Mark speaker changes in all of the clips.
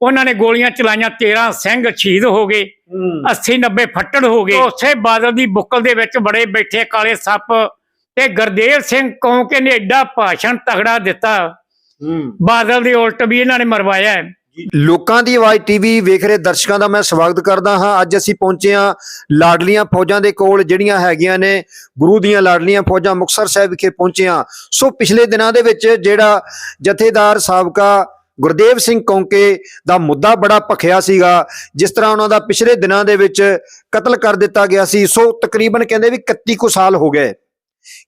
Speaker 1: ਉਹਨਾਂ ਨੇ ਗੋਲੀਆਂ ਚਲਾਈਆਂ 13 ਸਿੰਘ ਸ਼ਹੀਦ ਹੋ ਗਏ 80 90 ਫੱਟੜ ਹੋ ਗਏ। ਉਸੇ ਬਾਦਲ ਦੀ ਬੁੱਕਲ ਦੇ ਵਿੱਚ ਬੜੇ ਬੈਠੇ ਕਾਲੇ ਸੱਪ ਤੇ ਗੁਰਦੇਵ ਸਿੰਘ ਕੌਂਕੇ ਨੇ ਐਡਾ ਭਾਸ਼ਣ ਤਗੜਾ ਦਿੱਤਾ। ਬਾਦਲ ਦੇ ਉਲਟ ਵੀ ਇਹਨਾਂ ਨੇ ਮਰਵਾਇਆ ਹੈ।
Speaker 2: ਲੋਕਾਂ ਦੀ ਆਵਾਜ਼ ਟੀਵੀ ਵੇਖ ਰਹੇ ਦਰਸ਼ਕਾਂ ਦਾ ਮੈਂ ਸਵਾਗਤ ਕਰਦਾ ਹਾਂ। ਅੱਜ ਅਸੀਂ ਪਹੁੰਚੇ ਹਾਂ ਲਾਡਲੀਆਂ ਫੌਜਾਂ ਦੇ ਕੋਲ ਜਿਹੜੀਆਂ ਹੈਗੀਆਂ ਨੇ ਗੁਰੂ ਦੀਆਂ ਲਾਡਲੀਆਂ ਫੌਜਾਂ ਮੁਕਤਸਰ ਸਾਹਿਬ ਵਿਖੇ ਪਹੁੰਚੇ ਹਾਂ। ਸੋ ਪਿਛਲੇ ਦਿਨਾਂ ਦੇ ਵਿੱਚ ਜਿਹੜਾ ਜਥੇਦਾਰ ਸਾਬਕਾ ਗੁਰਦੇਵ ਸਿੰਘ ਕੌਂਕੇ ਦਾ ਮੁੱਦਾ ਬੜਾ ਭਖਿਆ ਸੀਗਾ, ਜਿਸ ਤਰ੍ਹਾਂ ਉਹਨਾਂ ਦਾ ਪਿਛਲੇ ਦਿਨਾਂ ਦੇ ਵਿੱਚ ਕਤਲ ਕਰ ਦਿੱਤਾ ਗਿਆ ਸੀ। ਸੋ ਤਕਰੀਬਨ ਕਹਿੰਦੇ ਵੀ 31 ਕੁ ਸਾਲ ਹੋ ਗਏ।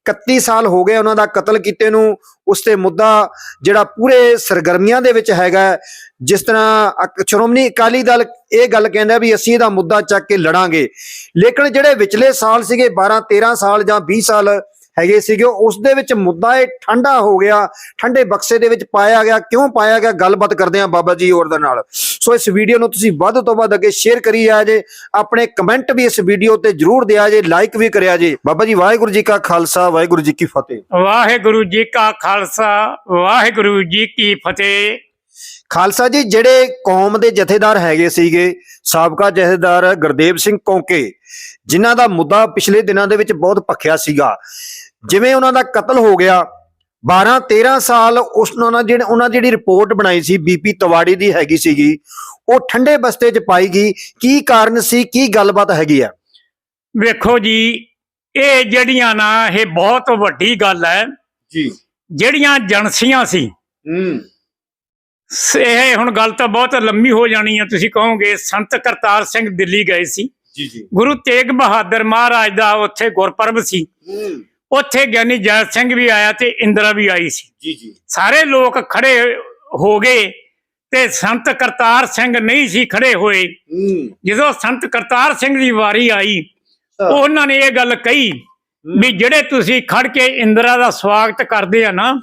Speaker 2: 31 ਸਾਲ ਹੋ ਗਏ ਉਹਨਾਂ ਦਾ ਕਤਲ ਕੀਤੇ ਨੂੰ। ਉਸ ਤੇ ਮੁੱਦਾ ਜਿਹੜਾ ਪੂਰੇ ਸਰਗਰਮੀਆਂ ਦੇ ਵਿੱਚ ਹੈਗਾ, ਜਿਸ ਤਰ੍ਹਾਂ ਅਕ- ਸ਼੍ਰੋਮਣੀ ਅਕਾਲੀ ਦਲ ਇਹ ਗੱਲ ਕਹਿੰਦਾ ਵੀ ਅਸੀਂ ਇਹਦਾ ਮੁੱਦਾ ਚੱਕ ਕੇ ਲੜਾਂਗੇ। ਲੇਕਿਨ ਜਿਹੜੇ ਵਿਚਲੇ ਸਾਲ ਸੀਗੇ 12 13 ਸਾਲ ਜਾਂ 20 ਸਾਲ ਹੈਗੇ ਸੀਗੇ। ਉਸ ਦੇ ਵਿੱਚ ਮੁੱਦਾ ਇਹ ਠੰਡਾ ਹੋ ਗਿਆ। ਠੰਡੇ ਬਕਸੇ ਦੇ ਵਿੱਚ ਪਾਇਆ ਗਿਆ। ਕਿਉਂ ਪਾਇਆ ਗਿਆ? ਗੱਲਬਾਤ ਕਰਦੇ ਹਾਂ ਬਾਬਾ ਜੀ ਹੋਰ ਦੇ ਨਾਲ। ਸੋ ਇਸ ਵੀਡੀਓ ਨੂੰ ਤੁਸੀਂ ਵੱਧ ਤੋਂ ਵੱਧ ਅੱਗੇ ਸ਼ੇਅਰ ਕਰੀ ਆ ਜੇ। ਆਪਣੇ ਕਮੈਂਟ ਵੀ ਇਸ ਵੀਡੀਓ ਤੇ ਜਰੂਰ ਦਿਆ ਜੇ। ਲਾਈਕ ਵੀ ਕਰਿਆ ਜੇ। ਬਾਬਾ ਜੀ ਵਾਹਿਗੁਰੂ ਜੀ ਕਾ ਖਾਲਸਾ ਵਾਹਿਗੁਰੂ ਜੀ ਕੀ ਫਤਿਹ।
Speaker 1: ਵਾਹਿਗੁਰੂ ਜੀ ਕਾ ਖਾਲਸਾ ਵਾਹਿਗੁਰੂ ਜੀ ਕੀ ਫਤਿਹ।
Speaker 2: ਖਾਲਸਾ ਜੀ ਜਿਹੜੇ ਕੌਮ ਦੇ ਜਥੇਦਾਰ ਹੈਗੇ ਸੀਗੇ ਸਾਬਕਾ ਜਥੇਦਾਰ ਗੁਰਦੇਵ ਸਿੰਘ ਕੌਂਕੇ ਜਿਨ੍ਹਾਂ ਦਾ ਮੁੱਦਾ ਪਿਛਲੇ ਦਿਨਾਂ ਦੇ ਵਿੱਚ ਬਹੁਤ ਭਖਿਆ ਸੀਗਾ। ਜਿਵੇਂ ਉਹਨਾਂ ਦਾ ਕਤਲ ਹੋ ਗਿਆ 12 13 ਸਾਲ ਉਸ ਉਹਨਾਂ ਜਿਹੜੇ ਉਹਨਾਂ ਜਿਹੜੀ ਰਿਪੋਰਟ ਬਣਾਈ ਸੀ ਬੀਪੀ ਤਵਾੜੀ ਦੀ ਹੈਗੀ ਸੀਗੀ ਉਹ ਠੰਡੇ ਬਸਤੇ 'ਚ ਪਾਈ ਗਈ ਕੀ ਕਾਰਨ ਸੀ ਕੀ ਗੱਲਬਾਤ ਹੈਗੀ ਆ?
Speaker 1: ਵੇਖੋ ਜੀ ਇਹ ਜਿਹੜੀਆਂ ਨਾ ਇਹ ਬਹੁਤ ਵੱਡੀ ਗੱਲ ਹੈ।
Speaker 2: ਜੀ।
Speaker 1: ਜਿਹੜੀਆਂ ਏਜੰਸੀਆਂ ਸੀ
Speaker 2: ਹੂੰ।
Speaker 1: ਇਹ ਹੁਣ ਗੱਲ ਤਾਂ ਬਹੁਤ ਲੰਮੀ ਹੋ ਜਾਣੀ ਹੈ ਤੁਸੀਂ ਕਹੋਗੇ ਸੰਤ ਕਰਤਾਰ ਸਿੰਘ ਦਿੱਲੀ ਗਏ ਸੀ।
Speaker 2: ਜੀ ਜੀ।
Speaker 1: ਗੁਰੂ ਤੇਗ ਬਹਾਦਰ ਮਹਾਰਾਜ ਦਾ ਉੱਥੇ ਗੁਰਪੁਰਬ ਸੀ। ਉੱਥੇ ਗਿਆਨੀ ਜੈਲ ਸਿੰਘ ਵੀ ਆਇਆ ਤੇ ਇੰਦਰਾ ਵੀ ਆਈ ਸੀ।
Speaker 2: ਜੀ ਜੀ।
Speaker 1: ਸਾਰੇ ਲੋਕ ਖੜੇ ਹੋ ਗਏ ਤੇ ਸੰਤ ਕਰਤਾਰ ਸਿੰਘ ਨਹੀਂ ਸੀ ਖੜੇ ਹੋਏ। ਜਦੋਂ ਸੰਤ ਕਰਤਾਰ ਸਿੰਘ ਦੀ ਵਾਰੀ ਆਈ ਉਹਨਾਂ ਨੇ ਇਹ ਗੱਲ ਕਹੀ ਵੀ ਜਿਹੜੇ ਤੁਸੀਂ ਖੜ ਕੇ ਇੰਦਰਾ ਦਾ ਸਵਾਗਤ ਕਰਦੇ ਆ ਨਾ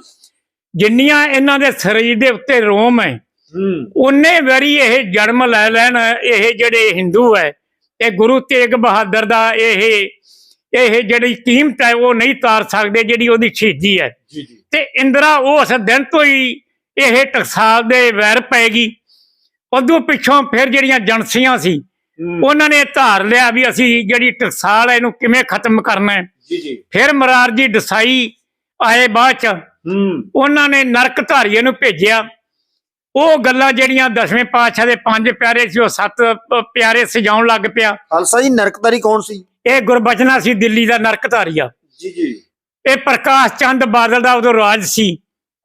Speaker 1: ਜਿੰਨੀਆਂ ਇਹਨਾਂ ਦੇ ਸਰੀਰ ਦੇ ਉੱਤੇ ਰੋਮ ਹੈ
Speaker 2: ਹੂੰ।
Speaker 1: ਉਹਨੇ ਵਾਰੀ ਇਹ ਜਨਮ ਲੈ ਲੈਣ ਇਹ ਜਿਹੜੇ ਹਿੰਦੂ ਹੈ ਇਹ ਗੁਰੂ ਤੇਗ ਬਹਾਦਰ ਦਾ ਇਹ ਇਹ ਜਿਹੜੀ ਕੀਮਤ ਹੈ ਉਹ ਨਹੀਂ ਤਾਰ ਸਕਦੇ ਜਿਹੜੀ ਉਹਦੀ ਸ਼ਹੀਦੀ ਹੈ।
Speaker 2: ਜੀ ਜੀ।
Speaker 1: ਤੇ ਇੰਦਰਾ ਉਸ ਦਿਨ ਤੋਂ ਹੀ ਇਹ ਟਕਸਾਲ ਦੇ ਵੈਰ ਪੈ ਗਈ ਉਦੋਂ ਪਿੱਛੋਂ ਫਿਰ ਜਿਹੜੀਆਂ ਏਜੰਸੀਆਂ ਸੀ ਉਹਨਾਂ ਨੇ ਧਾਰ ਲਿਆ ਵੀ ਅਸੀਂ ਜਿਹੜੀ ਟਕਸਾਲ ਹੈ ਇਹਨੂੰ ਕਿਵੇਂ ਖਤਮ ਕਰਨਾ ਹੈ।
Speaker 2: ਜੀ ਜੀ।
Speaker 1: ਫਿਰ ਮਰਾਰਜੀ ਦਸਾਈ ਆਏ ਬਾਅਦ ਚ ਉਹਨਾਂ ਨੇ ਨਰਕ ਧਾਰੀਏ ਨੂੰ ਭੇਜਿਆ। ਉਹ ਗੱਲਾਂ ਜਿਹੜੀਆਂ ਦਸਵੇਂ ਪਾਤਸ਼ਾਹ ਦੇ ਪੰਜ ਪਿਆਰੇ ਸੀ ਉਹ ਸੱਤ ਪਿਆਰੇ ਸਜਾਉਣ ਲੱਗ ਪਿਆ।
Speaker 2: ਖਾਲਸਾ ਜੀ ਨਰਕਦਾਰੀ ਕੌਣ ਸੀ?
Speaker 1: ਇਹ ਗੁਰਬਚਨਾ ਸੀ ਦਿੱਲੀ ਦਾ ਨਰਕ ਧਾਰੀਆ।
Speaker 2: ਜੀ ਜੀ।
Speaker 1: ਇਹ ਪ੍ਰਕਾਸ਼ ਚੰਦ ਬਾਦਲ ਦਾ ਉਦੋਂ ਰਾਜ ਸੀ।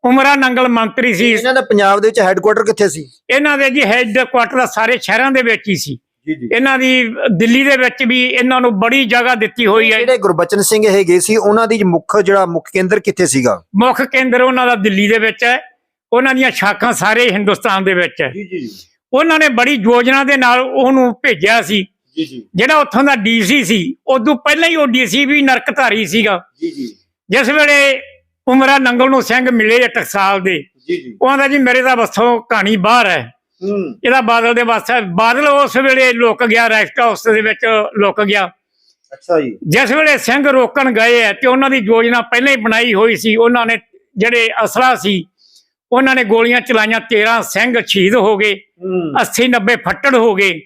Speaker 1: ਉਮਰਾ ਨੰਗਲ ਮੰਤਰੀ ਸੀ।
Speaker 2: ਇਹਨਾਂ ਦਾ ਪੰਜਾਬ ਦੇ ਵਿੱਚ ਹੈੱਡਕੁਆਟਰ ਕਿੱਥੇ ਸੀ?
Speaker 1: ਇਹਨਾਂ ਦੇ ਜੀ ਹੈੱਡ ਕੁਆਟਰ ਦਾ ਸਾਰੇ ਸ਼ਹਿਰਾਂ ਦੇ ਵਿੱਚ ਹੀ ਸੀ। ਇਹਨਾਂ ਦੀ ਦਿੱਲੀ ਦੇ ਵਿੱਚ ਵੀ ਇਹਨਾਂ ਨੂੰ ਬੜੀ ਜਗ੍ਹਾ ਦਿੱਤੀ ਹੋਈ ਹੈ।
Speaker 2: ਜਿਹੜੇ ਗੁਰਬਚਨ ਸਿੰਘ ਹੈਗੇ ਸੀ ਉਹਨਾਂ ਦੀ ਮੁੱਖ ਜਿਹੜਾ ਮੁੱਖ ਕੇਂਦਰ ਕਿੱਥੇ ਸੀਗਾ?
Speaker 1: ਮੁੱਖ ਕੇਂਦਰ ਉਹਨਾਂ ਦਾ ਦਿੱਲੀ ਦੇ ਵਿੱਚ ਹੈ। ਉਹਨਾਂ ਦੀਆਂ ਸ਼ਾਖਾਂ ਸਾਰੇ ਹਿੰਦੁਸਤਾਨ ਦੇ ਵਿੱਚ ਹੈ।
Speaker 2: ਜੀ ਜੀ।
Speaker 1: ਉਹਨਾਂ ਨੇ ਬੜੀ ਯੋਜਨਾ ਦੇ ਨਾਲ ਉਹਨੂੰ ਭੇਜਿਆ ਸੀ।
Speaker 2: ਜੀ ਜੀ।
Speaker 1: ਜਿਹੜਾ ਉੱਥੋਂ ਦਾ ਡੀਸੀ ਸੀ ਉਦੋਂ ਪਹਿਲਾਂ ਹੀ ਉਹ ਡੀਸੀ ਵੀ ਨਰਕਧਾਰੀ ਸੀਗਾ।
Speaker 2: ਜੀ ਜੀ।
Speaker 1: ਜਿਸ ਵੇਲੇ ਉਮਰਾ ਨੰਗਲ ਨੂੰ ਸਿੰਘ ਮਿਲੇ ਆ ਟਕਸਾਲ ਦੇ
Speaker 2: ਜੀ ਜੀ।
Speaker 1: ਉਹ ਆਂਦਾ ਜੀ ਮੇਰੇ ਤਾਂ ਬਸੋਂ ਕਹਾਣੀ ਬਾਹਰ ਹੈ। ਇਹਦਾ ਬਾਦਲ ਦੇ ਵਾਸਤੇ ਬਾਦਲ ਉਸ ਵੇਲੇ ਲੁਕ ਗਿਆ ਰੈਸਟ ਹਾਊਸ ਦੇ ਵਿੱਚ ਲੁਕ ਗਿਆ।
Speaker 2: ਅੱਛਾ ਜੀ।
Speaker 1: ਜਿਸ ਵੇਲੇ ਸਿੰਘ ਰੋਕਣ ਗਏ ਆ ਤੇ ਉਹਨਾਂ ਦੀ ਯੋਜਨਾ ਪਹਿਲਾਂ ਹੀ ਬਣਾਈ ਹੋਈ ਸੀ ਉਹਨਾਂ ਨੇ ਜਿਹੜੇ ਅਸਲਾ ਸੀ ਉਹਨਾਂ ਨੇ ਗੋਲੀਆਂ ਚਲਾਈਆਂ 13 ਸਿੰਘ ਸ਼ਹੀਦ ਹੋ ਗਏ
Speaker 2: ਹੂੰ।
Speaker 1: 80 90 ਫੱਟੜ ਹੋ ਗਏ।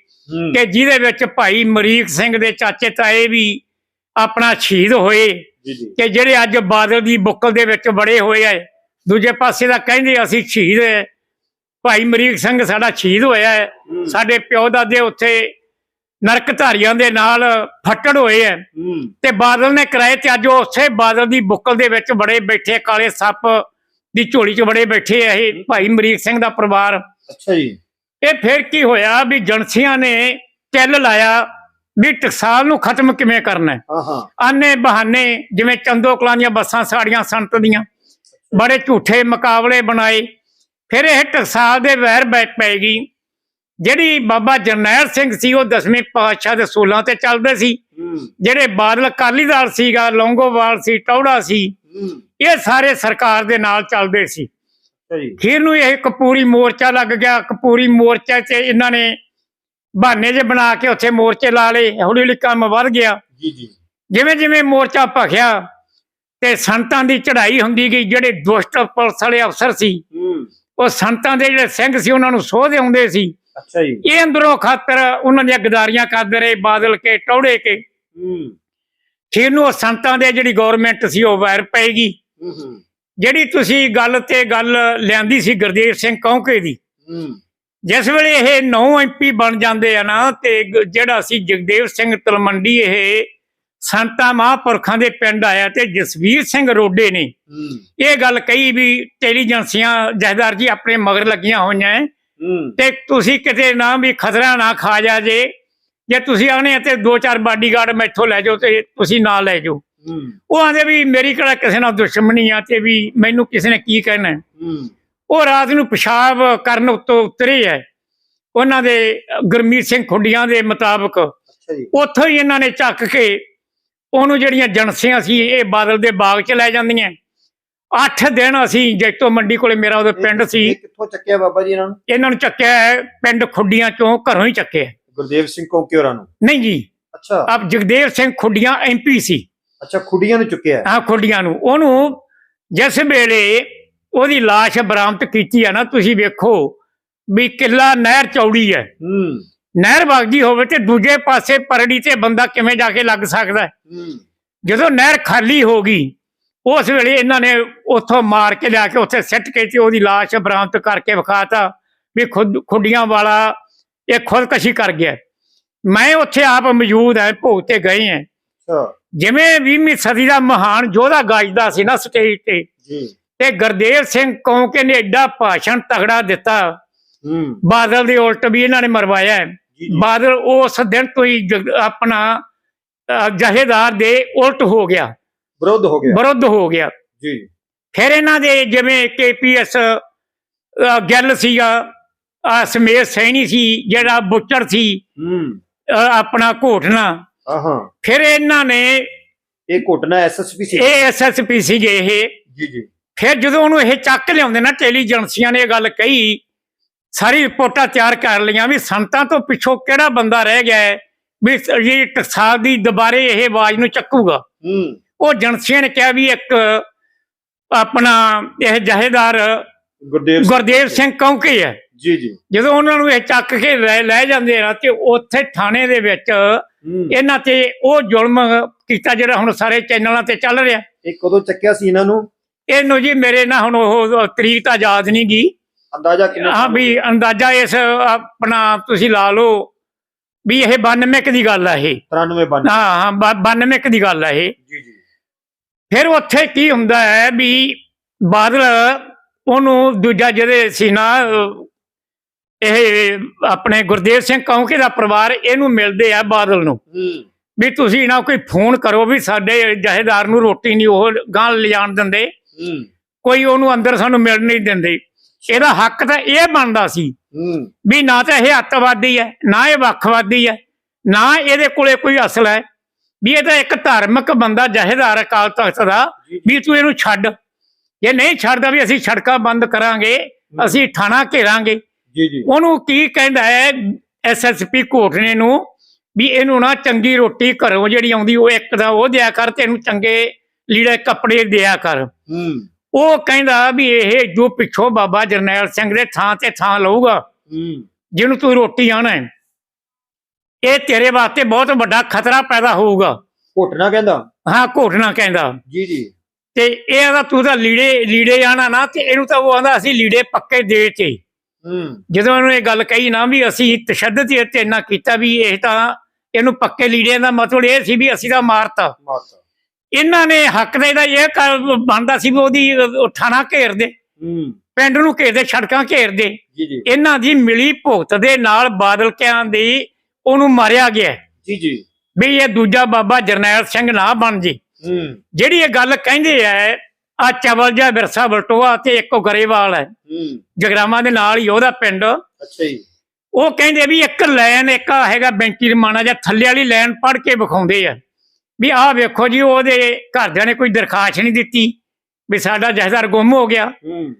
Speaker 1: ਕਿ ਜਿਹਦੇ ਵਿੱਚ ਭਾਈ ਮਰੀਕ ਸਿੰਘ ਦੇ ਚਾਚੇ ਤਾਏ ਵੀ ਆਪਣਾ ਸ਼ਹੀਦ ਹੋਏ ਕਿ ਜਿਹੜੇ ਅੱਜ ਬਾਦਲ ਦੀ ਬੁੱਕਲ ਦੇ ਵਿੱਚ ਬੜੇ ਹੋਏ ਆ ਦੂਜੇ ਪਾਸੇ ਦਾ ਕਹਿੰਦੇ ਅਸੀਂ ਸ਼ਹੀਦ ਹੈ ਭਾਈ ਮਰੀਕ ਸਿੰਘ ਸਾਡਾ ਸ਼ਹੀਦ ਹੋਇਆ ਹੈ। ਸਾਡੇ ਪਿਓ ਦਾਦੇ ਉੱਥੇ ਨਰਕ ਧਾਰੀਆਂ ਦੇ ਨਾਲ ਫੱਟੜ ਹੋਏ ਆ
Speaker 2: ਹੂੰ।
Speaker 1: ਤੇ ਬਾਦਲ ਨੇ ਕਰਾਏ ਤੇ ਅੱਜ ਉਸੇ ਬਾਦਲ ਦੀ ਬੁੱਕਲ ਦੇ ਵਿੱਚ ਬੜੇ ਬੈਠੇ ਕਾਲੇ ਸੱਪ ਦੀ ਝੋਲੀ 'ਚ ਬੜੇ ਬੈਠੇ ਆ ਇਹ ਭਾਈ ਮਰੀਕ ਸਿੰਘ ਦਾ ਪਰਿਵਾਰ।
Speaker 2: ਅੱਛਾ ਜੀ।
Speaker 1: ਇਹ ਫਿਰ ਕੀ ਹੋਇਆ ਵੀ ਏਜੰਸੀਆਂ ਨੇ ਚੱਲ ਲਾਇਆ ਵੀ ਟਕਸਾਲ ਨੂੰ ਖਤਮ ਕਿਵੇਂ ਕਰਨਾ ਹੈ? ਆਨੇ ਬਹਾਨੇ ਜਿਵੇਂ ਚੰਦੋ ਦੀਆਂ ਬੱਸਾਂ ਸਾੜੀਆਂ ਸੰਤ ਦੀਆਂ ਬੜੇ ਝੂਠੇ ਮੁਕਾਬਲੇ ਬਣਾਏ। ਫਿਰ ਇਹ ਟਕਸਾਲ ਦੇ ਵਹਿਰ ਬੈ ਪੈ ਗਈ ਜਿਹੜੀ ਬਾਬਾ ਜਰਨੈਲ ਸਿੰਘ ਸੀ ਉਹ ਦਸਵੇਂ ਪਾਤਸ਼ਾਹ ਦੇ ਸੂਲਾਂ ਤੇ ਚੱਲਦੇ ਸੀ। ਜਿਹੜੇ ਬਾਦਲ ਅਕਾਲੀ ਦਲ ਸੀਗਾ ਲੌਂਗੋਵਾਲ ਸੀ ਟੌੜਾ ਸੀ ਇਹ ਸਾਰੇ ਸਰਕਾਰ ਦੇ ਨਾਲ ਚੱਲਦੇ ਸੀ। ਫਿਰ ਨੂੰ ਇਹ ਕਪੂਰੀ ਮੋਰਚਾ ਲੱਗ ਗਿਆ ਕਪੂਰੀ ਮੋਰਚਾ 'ਚ ਇਹਨਾਂ ਨੇ ਬਹਾਨੇ ਜੇ ਬਣਾ ਕੇ ਉੱਥੇ ਮੋਰਚੇ ਲਾ ਲਏ ਹੌਲੀ ਹੌਲੀ ਕੰਮ ਵੱਧ ਗਿਆ।
Speaker 2: ਜੀ ਜੀ।
Speaker 1: ਜਿਵੇਂ ਜਿਵੇਂ ਮੋਰਚਾ ਭਖਿਆ ਤੇ ਸੰਤਾਂ ਦੀ ਚੜ੍ਹਾਈ ਹੁੰਦੀ ਗਈ ਜਿਹੜੇ ਦੁਸ਼ਟ ਪੁਲਿਸ ਵਾਲੇ ਅਫਸਰ ਸੀ ਉਹ ਸੰਤਾਂ ਦੇ ਜਿਹੜੇ ਸਿੰਘ ਸੀ ਉਹਨਾਂ ਨੂੰ ਸੋਧ ਆਉਂਦੇ ਸੀ।
Speaker 2: ਅੱਛਾ ਜੀ।
Speaker 1: ਇਹ ਅੰਦਰੋਂ ਖਾਤਰ ਉਹਨਾਂ ਦੀਆਂ ਗਦਾਰੀਆਂ ਕਰਦੇ ਰਹੇ ਬਾਦਲ ਕੇ ਟੌੜੇ ਕੇ।
Speaker 2: ਹੂੰ।
Speaker 1: ਫਿਰ ਨੂੰ ਉਹ ਸੰਤਾਂ ਦੇ ਜਿਹੜੀ ਗਵਰਨਮੈਂਟ ਸੀ ਉਹ ਵੈਰ ਪਏਗੀ
Speaker 2: ਹੂੰ ਹੂੰ।
Speaker 1: ਜਿਹੜੀ ਤੁਸੀਂ ਗੱਲ ਤੇ ਗੱਲ ਲਿਆਂਦੀ ਸੀ ਗੁਰਦੇਵ ਸਿੰਘ ਕੌਂਕੇ ਦੀ ਜਿਸ ਵੇਲੇ ਇਹ ਨੌ ਐਮਪੀ ਬਣ ਜਾਂਦੇ ਆ ਨਾ ਤੇ ਜਿਹੜਾ ਸੀ ਜਗਦੇਵ ਸਿੰਘ ਤਲਮੰਡੀ ਇਹ ਸੰਤਾਂ ਮਹਾਂਪੁਰਖਾਂ ਦੇ ਪਿੰਡ ਆਇਆ ਤੇ ਜਸਵੀਰ ਸਿੰਘ ਰੋਡੇ ਨੇ ਇਹ ਗੱਲ ਕਹੀ ਵੀ ਇੰਟੈਲੀਜੈਂਸੀਆਂ ਜਹਦਾਰ ਜੀ ਆਪਣੇ ਮਗਰ ਲੱਗੀਆਂ ਹੋਈਆਂ ਤੇ ਤੁਸੀਂ ਕਿਤੇ ਨਾ ਵੀ ਖਤਰਾ ਨਾ ਖਾ ਜਾ ਜੇ ਜੇ ਤੁਸੀਂ ਆਣੇ ਤੇ ਦੋ ਚਾਰ ਬਾਡੀਗਾਰਡ ਮੈਥੋਂ ਲੈ ਜਾਓ ਤੇ ਤੁਸੀਂ ਨਾਲ ਲੈ ਜਾਓ। ਉਹ ਆਂਦੇ ਵੀ ਮੇਰੀ ਕਿਹੜਾ ਕਿਸੇ ਨਾਲ ਦੁਸ਼ਮਣੀ ਆ ਤੇ ਵੀ ਮੈਨੂੰ ਕਿਸੇ ਨੇ ਕੀ ਕਹਿਣਾ ਉਹ ਰਾਤ ਨੂੰ ਪਿਸ਼ਾਬ ਕਰਨ ਉੱਤੋਂ ਉਤਰੇ ਐ ਉਹਨਾਂ ਦੇ ਗੁਰਮੀਤ ਸਿੰਘ ਖੁੱਡੀਆਂ ਦੇ ਮੁਤਾਬਕ ਉੱਥੋਂ ਹੀ ਇਹਨਾਂ ਨੇ ਚੱਕ ਕੇ ਉਹਨੂੰ ਜਿਹੜੀਆਂ ਜਣਸੀਆਂ ਸੀ ਇਹ ਬਾਦਲ ਦੇ ਬਾਗ 'ਚ ਲੈ ਜਾਂਦੀਆਂ ਅੱਠ ਦਿਨ ਅਸੀਂ ਜੈਤੋ ਮੰਡੀ ਕੋਲੇ ਮੇਰਾ ਉਹਦੇ ਪਿੰਡ ਸੀ।
Speaker 2: ਕਿੱਥੋਂ ਚੱਕਿਆ ਬਾਬਾ ਜੀ ਇਹਨਾਂ ਨੂੰ?
Speaker 1: ਇਹਨਾਂ ਨੂੰ ਚੱਕਿਆ ਹੈ ਪਿੰਡ ਖੁੱਡੀਆਂ ਚੋਂ ਘਰੋਂ ਹੀ ਚੱਕਿਆ।
Speaker 2: ਗੁਰਦੇਵ ਸਿੰਘ ਕੋਂਕੇ ਹੋਰਾਂ ਨੂੰ?
Speaker 1: ਨਹੀਂ ਜੀ।
Speaker 2: ਅੱਛਾ।
Speaker 1: ਆਪ ਜਗਦੇਵ ਸਿੰਘ ਖੁੱਡੀਆਂ ਐਮਪੀ ਸੀ।
Speaker 2: ਅੱਛਾ ਖੁੱਡੀਆਂ ਨੂੰ ਚੁੱਕਿਆ
Speaker 1: ਆ ਖੁੱਡੀਆਂ ਨੂੰ। ਉਹਨੂੰ ਜਿਸ ਵੇਲੇ ਉਹਦੀ ਲਾਸ਼ ਬਰਾਮਦ ਕੀਤੀ ਆ ਨਾ ਤੁਸੀਂ ਵੇਖੋ ਵੀ ਕਿੱਲਾ ਨਹਿਰ ਚੌੜੀ ਹੈ।
Speaker 2: ਹੂੰ।
Speaker 1: ਨਹਿਰ ਵਗਦੀ ਹੋਵੇ ਤੇ ਦੂਜੇ ਪਾਸੇ ਪਰੜੀ ਤੇ ਬੰਦਾ ਕਿਵੇਂ ਜਾ ਕੇ ਲੱਗ ਸਕਦਾ ਹੈ? ਜਦੋਂ ਨਹਿਰ ਖਾਲੀ ਹੋ ਗਈ ਉਸ ਵੇਲੇ ਇਹਨਾਂ ਨੇ ਉੱਥੋਂ ਮਾਰ ਕੇ ਲਿਆ ਕੇ ਉੱਥੇ ਸਿੱਟ ਕੇ ਤੇ ਉਹਦੀ ਲਾਸ਼ ਬਰਾਮਦ ਕਰਕੇ ਵਿਖਾਤਾ ਵੀ ਖੁਦ ਖੁੱਡੀਆਂ ਵਾਲਾ ਇਹ ਖੁਦਕਸ਼ੀ ਕਰ ਗਿਆ ਮੈਂ ਉੱਥੇ ਆਪ ਮੌਜੂਦ ਹਾਂ ਭੋਗ ਤੇ ਗਏ ਹਾਂ।
Speaker 2: ਅੱਛਾ।
Speaker 1: ਜਿਵੇਂ 20ਵੀਂ ਸਦੀ ਦਾ ਮਹਾਨ ਯੋਧਾ ਗਾਜਦਾ ਸੀ ਨਾ ਸਟੇਜ ਤੇ
Speaker 2: ਜੀ।
Speaker 1: ਤੇ ਗੁਰਦੇਵ ਸਿੰਘ ਕੌਂਕੇ ਨੇ ਐਡਾ ਭਾਸ਼ਣ ਤਗੜਾ ਦਿੱਤਾ।
Speaker 2: ਹੂੰ।
Speaker 1: ਬਾਦਲ ਦੇ ਉਲਟ ਵੀ ਇਹਨਾਂ ਨੇ ਮਰਵਾਇਆ ਬਾਦਲ ਉਸ ਦਿਨ ਤੋਂ ਹੀ ਆਪਣਾ ਜਹੇਦਾਰ ਦੇ ਉਲਟ ਹੋ ਗਿਆ।
Speaker 2: ਵਿਰੋਧ ਹੋ ਗਿਆ।
Speaker 1: ਵਿਰੁੱਧ ਹੋ ਗਿਆ।
Speaker 2: ਜੀ।
Speaker 1: ਫਿਰ ਇਹਨਾਂ ਦੇ ਜਿਵੇਂ ਕੇਪੀਐਸ ਗੱਲ ਸੀਗਾ ਆ ਸਮੇਤ ਸੈਣੀ ਸੀ ਜਿਹੜਾ ਬੁੱਚਰ ਸੀ ਆਪਣਾ ਘੋਟਣਾ।
Speaker 2: ਆਹਾਂ
Speaker 1: ਫਿਰ ਇਹਨਾਂ ਨੇ
Speaker 2: ਇਹ ਘੁੱਟਣਾ ਐਸਐਸਪੀ ਸੀ।
Speaker 1: ਇਹ ਐਸਐਸਪੀ ਸੀਗੇ ਇਹ।
Speaker 2: ਜੀ ਜੀ।
Speaker 1: ਫਿਰ ਜਦੋਂ ਉਹਨੂੰ ਇਹ ਚੱਕ ਲਿਆਉਂਦੇ ਨਾ ਇੰਟੈਲੀਜੈਂਸੀਆਂ ਨੇ ਇਹ ਗੱਲ ਕਹੀ ਸਾਰੀ ਰਿਪੋਰਟਾਂ ਤਿਆਰ ਕਰ ਲਈਆਂ ਵੀ ਸੰਤਾਂ ਤੋਂ ਪਿੱਛੋਂ ਕਿਹੜਾ ਬੰਦਾ ਰਹਿ ਗਿਆ ਹੈ ਵੀ ਇਹ ਟਕਸਾਲ ਦੀ ਦੁਬਾਰੇ ਇਹ ਆਵਾਜ਼ ਨੂੰ ਚੱਕੂਗਾ।
Speaker 2: ਹੂੰ।
Speaker 1: ਉਹ ਏਜੰਸੀਆਂ ਨੇ ਕਿਹਾ ਵੀ ਇੱਕ ਆਪਣਾ ਇਹ ਜਹੇਦਾਰ
Speaker 2: ਗੁਰਦੇਵ ਸਿੰਘ
Speaker 1: ਗੁਰਦੇਵ ਸਿੰਘ ਕੌਂਕੇ ਹੈ।
Speaker 2: ਜੀ ਜੀ।
Speaker 1: ਜਦੋਂ ਉਹਨਾਂ ਨੂੰ ਇਹ ਚੱਕ ਕੇ ਲੈ ਜਾਂਦੇ ਆ ਤੇ ਉੱਥੇ ਥਾਣੇ ਦੇ ਵਿੱਚ
Speaker 2: ਹੂੰ
Speaker 1: ਇਹਨਾਂ ਤੇ ਉਹ ਜ਼ੁਲਮ ਕੀਤਾ ਜਿਹੜਾ ਹੁਣ ਸਾਰੇ ਚੈਨਲਾਂ ਤੇ ਚੱਲ ਰਿਹਾ।
Speaker 2: ਇਹ ਕਦੋਂ ਚੱਕਿਆ ਸੀ ਇਹਨਾਂ ਨੂੰ?
Speaker 1: ਇਹਨੂੰ ਜੀ ਮੇਰੇ ਨਾਲ ਹੁਣ ਉਹ ਤਰੀਕ ਤਾਂ ਯਾਦ ਨਹੀਂ ਗਈ
Speaker 2: ਅੰਦਾਜ਼ਾ ਕਿੰਨਾ
Speaker 1: ਹਾਂ ਵੀ ਅੰਦਾਜ਼ਾ ਇਸ ਆਪਣਾ ਤੁਸੀਂ ਲਾ ਲਓ ਵੀ ਇਹ 92 ਕੁ ਦੀ ਗੱਲ ਆ ਇਹ।
Speaker 2: 93 ਬਣ
Speaker 1: ਹਾਂ ਹਾਂ ਬ- 92 ਕੁ ਦੀ ਗੱਲ ਆ ਇਹ।
Speaker 2: ਜੀ ਜੀ।
Speaker 1: ਫਿਰ ਉੱਥੇ ਕੀ ਹੁੰਦਾ ਹੈ ਵੀ ਬਾਦਲ ਉਹਨੂੰ ਦੂਜਾ ਜਿਹਦੇ ਸੀ ਨਾ ਇਹ ਆਪਣੇ ਗੁਰਦੇਵ ਸਿੰਘ ਕੌਂਕੇ ਦਾ ਪਰਿਵਾਰ ਇਹਨੂੰ ਮਿਲਦੇ ਆ ਬਾਦਲ ਨੂੰ। ਵੀ ਤੁਸੀਂ ਨਾ ਕੋਈ ਫੋਨ ਕਰੋ ਵੀ ਸਾਡੇ ਜਹੇਦਾਰ ਨੂੰ ਰੋਟੀ ਨਹੀਂ ਉਹ ਗਾਂ ਲਿਜਾਣ ਦਿੰਦੇ। ਕੋਈ ਉਹਨੂੰ ਅੰਦਰ ਸਾਨੂੰ ਮਿਲਣ ਨਹੀਂ ਦਿੰਦੇ। ਇਹਦਾ ਹੱਕ ਤਾਂ ਇਹ ਬਣਦਾ ਸੀ ਵੀ ਨਾ ਤਾਂ ਇਹ ਅੱਤਵਾਦੀ ਹੈ ਨਾ ਇਹ ਵੱਖਵਾਦੀ ਹੈ ਨਾ ਇਹਦੇ ਕੋਲੇ ਕੋਈ ਅਸਲ ਹੈ। ਵੀ ਇਹ ਤਾਂ ਇੱਕ ਧਾਰਮਿਕ ਬੰਦਾ ਜਹੇਦਾਰ ਅਕਾਲ ਤਖਤ ਦਾ। ਵੀ ਤੂੰ ਇਹਨੂੰ ਛੱਡ। ਇਹ ਨਹੀਂ ਛੱਡਦਾ ਵੀ ਅਸੀਂ ਸੜਕਾਂ ਬੰਦ ਕਰਾਂਗੇ ਅਸੀਂ ਥਾਣਾ ਘੇਰਾਂਗੇ।
Speaker 2: ਜੀ ਜੀ।
Speaker 1: ਉਹਨੂੰ ਕੀ ਕਹਿੰਦਾ ਹੈ ਐਸਐਸਪੀ ਕੋਟਨੇ ਨੂੰ ਵੀ ਇਹਨੂੰ ਨਾ ਚੰਗੀ ਰੋਟੀ ਘਰੋਂ ਜਿਹੜੀ ਆਉਂਦੀ ਉਹ ਇੱਕ ਦਾ ਉਹ ਦਿਆ ਕਰ ਤੇ ਇਹਨੂੰ ਚੰਗੇ ਲੀੜੇ ਕੱਪੜੇ ਦਿਆ ਕਰ।
Speaker 2: ਹੂੰ।
Speaker 1: ਉਹ ਕਹਿੰਦਾ ਵੀ ਇਹ ਜੋ ਪਿੱਛੋਂ ਬਾਬਾ ਜਰਨੈਲ ਸਿੰਘ ਦੇ ਥਾਂ ਤੇ ਥਾਂ ਲਊਗਾ
Speaker 2: ਹੂੰ।
Speaker 1: ਜਿਹਨੂੰ ਤੂੰ ਰੋਟੀ ਆਣਾ ਹੈ ਇਹ ਤੇਰੇ ਵਾਸਤੇ ਬਹੁਤ ਵੱਡਾ ਖਤਰਾ ਪੈਦਾ ਹੋਊਗਾ।
Speaker 2: ਘੁੱਟਣਾ ਕਹਿੰਦਾ?
Speaker 1: ਹਾਂ ਘੋਟਣਾ ਕਹਿੰਦਾ।
Speaker 2: ਜੀ ਜੀ।
Speaker 1: ਤੇ ਇਹ ਆਦਾ ਤੂੰ ਤਾਂ ਲੀੜੇ ਲੀੜੇ ਆਣਾ ਨਾ ਤੇ ਇਹਨੂੰ ਤਾਂ ਉਹ ਆਂਦਾ ਅਸੀਂ ਲੀੜੇ ਪੱਕੇ ਦੇ ਤੇ। ਜਦੋਂ ਇਹਨੂੰ ਇਹ ਗੱਲ ਕਹੀ ਨਾ ਵੀ ਅਸੀਂ ਤਸ਼ੱਦਦ ਤੇ ਇੰਨਾ ਕੀਤਾ ਵੀ ਇਹ ਤਾਂ ਇਹਨੂੰ ਪੱਕੇ ਲੀੜਿਆਂ ਦਾ ਮਤਲਬ ਇਹ ਸੀ ਵੀ ਅਸੀਂ ਤਾਂ ਮਾਰਤਾ। ਇਹਨਾਂ ਨੇ ਹੱਕ ਦਾ ਇਹਦਾ ਇਹ ਬਣਦਾ ਸੀ ਵੀ ਉਹਦੀ ਉਹ ਥਾਣਾ ਘੇਰ ਦੇ। ਪਿੰਡ ਨੂੰ ਘੇਰ ਦੇ ਸੜਕਾਂ ਘੇਰ ਦੇ। ਇਹਨਾਂ ਦੀ ਮਿਲੀ ਭੁਗਤ ਦੇ ਨਾਲ ਬਾਦਲ ਕਿਆਂ ਦੀ ਉਹਨੂੰ ਮਾਰਿਆ ਗਿਆ।
Speaker 2: ਜੀ ਜੀ।
Speaker 1: ਵੀ ਇਹ ਦੂਜਾ ਬਾਬਾ ਜਰਨੈਲ ਸਿੰਘ ਨਾ ਬਣ ਜੀ। ਜਿਹੜੀ ਇਹ ਗੱਲ ਕਹਿੰਦੇ ਐ ਆ ਚਵਲ ਜਿਹਾ ਵਿਰਸਾ ਬਲਟੋਆ ਤੇ ਇੱਕੋ ਗਰੇਵਾਲ ਹੈ। ਜਗਰਾਮਾ ਦੇ ਨਾਲ ਹੀ ਉਹਦਾ ਪਿੰਡ।
Speaker 2: ਅੱਛਾ ਜੀ।
Speaker 1: ਉਹ ਕਹਿੰਦੇ ਵੀ ਇੱਕ ਲਾਈਨ ਇੱਕ ਹੈਗਾ ਬੈਂਕੀ ਰਮਾਨਾ ਜਾਂ ਥੱਲੇ ਵਾਲੀ ਲਾਈਨ ਪੜ੍ਹ ਕੇ ਵਿਖਾਉਂਦੇ ਆ। ਵੀ ਆਹ ਵੇਖੋ ਜੀ ਉਹਦੇ ਘਰਦਿਆਂ ਨੇ ਕੋਈ ਦਰਖਾਸਤ ਨਹੀਂ ਦਿੱਤੀ। ਵੀ ਸਾਡਾ ਜਹਦਾਰ ਗੁੰਮ ਹੋ ਗਿਆ।
Speaker 2: ਹੂੰ।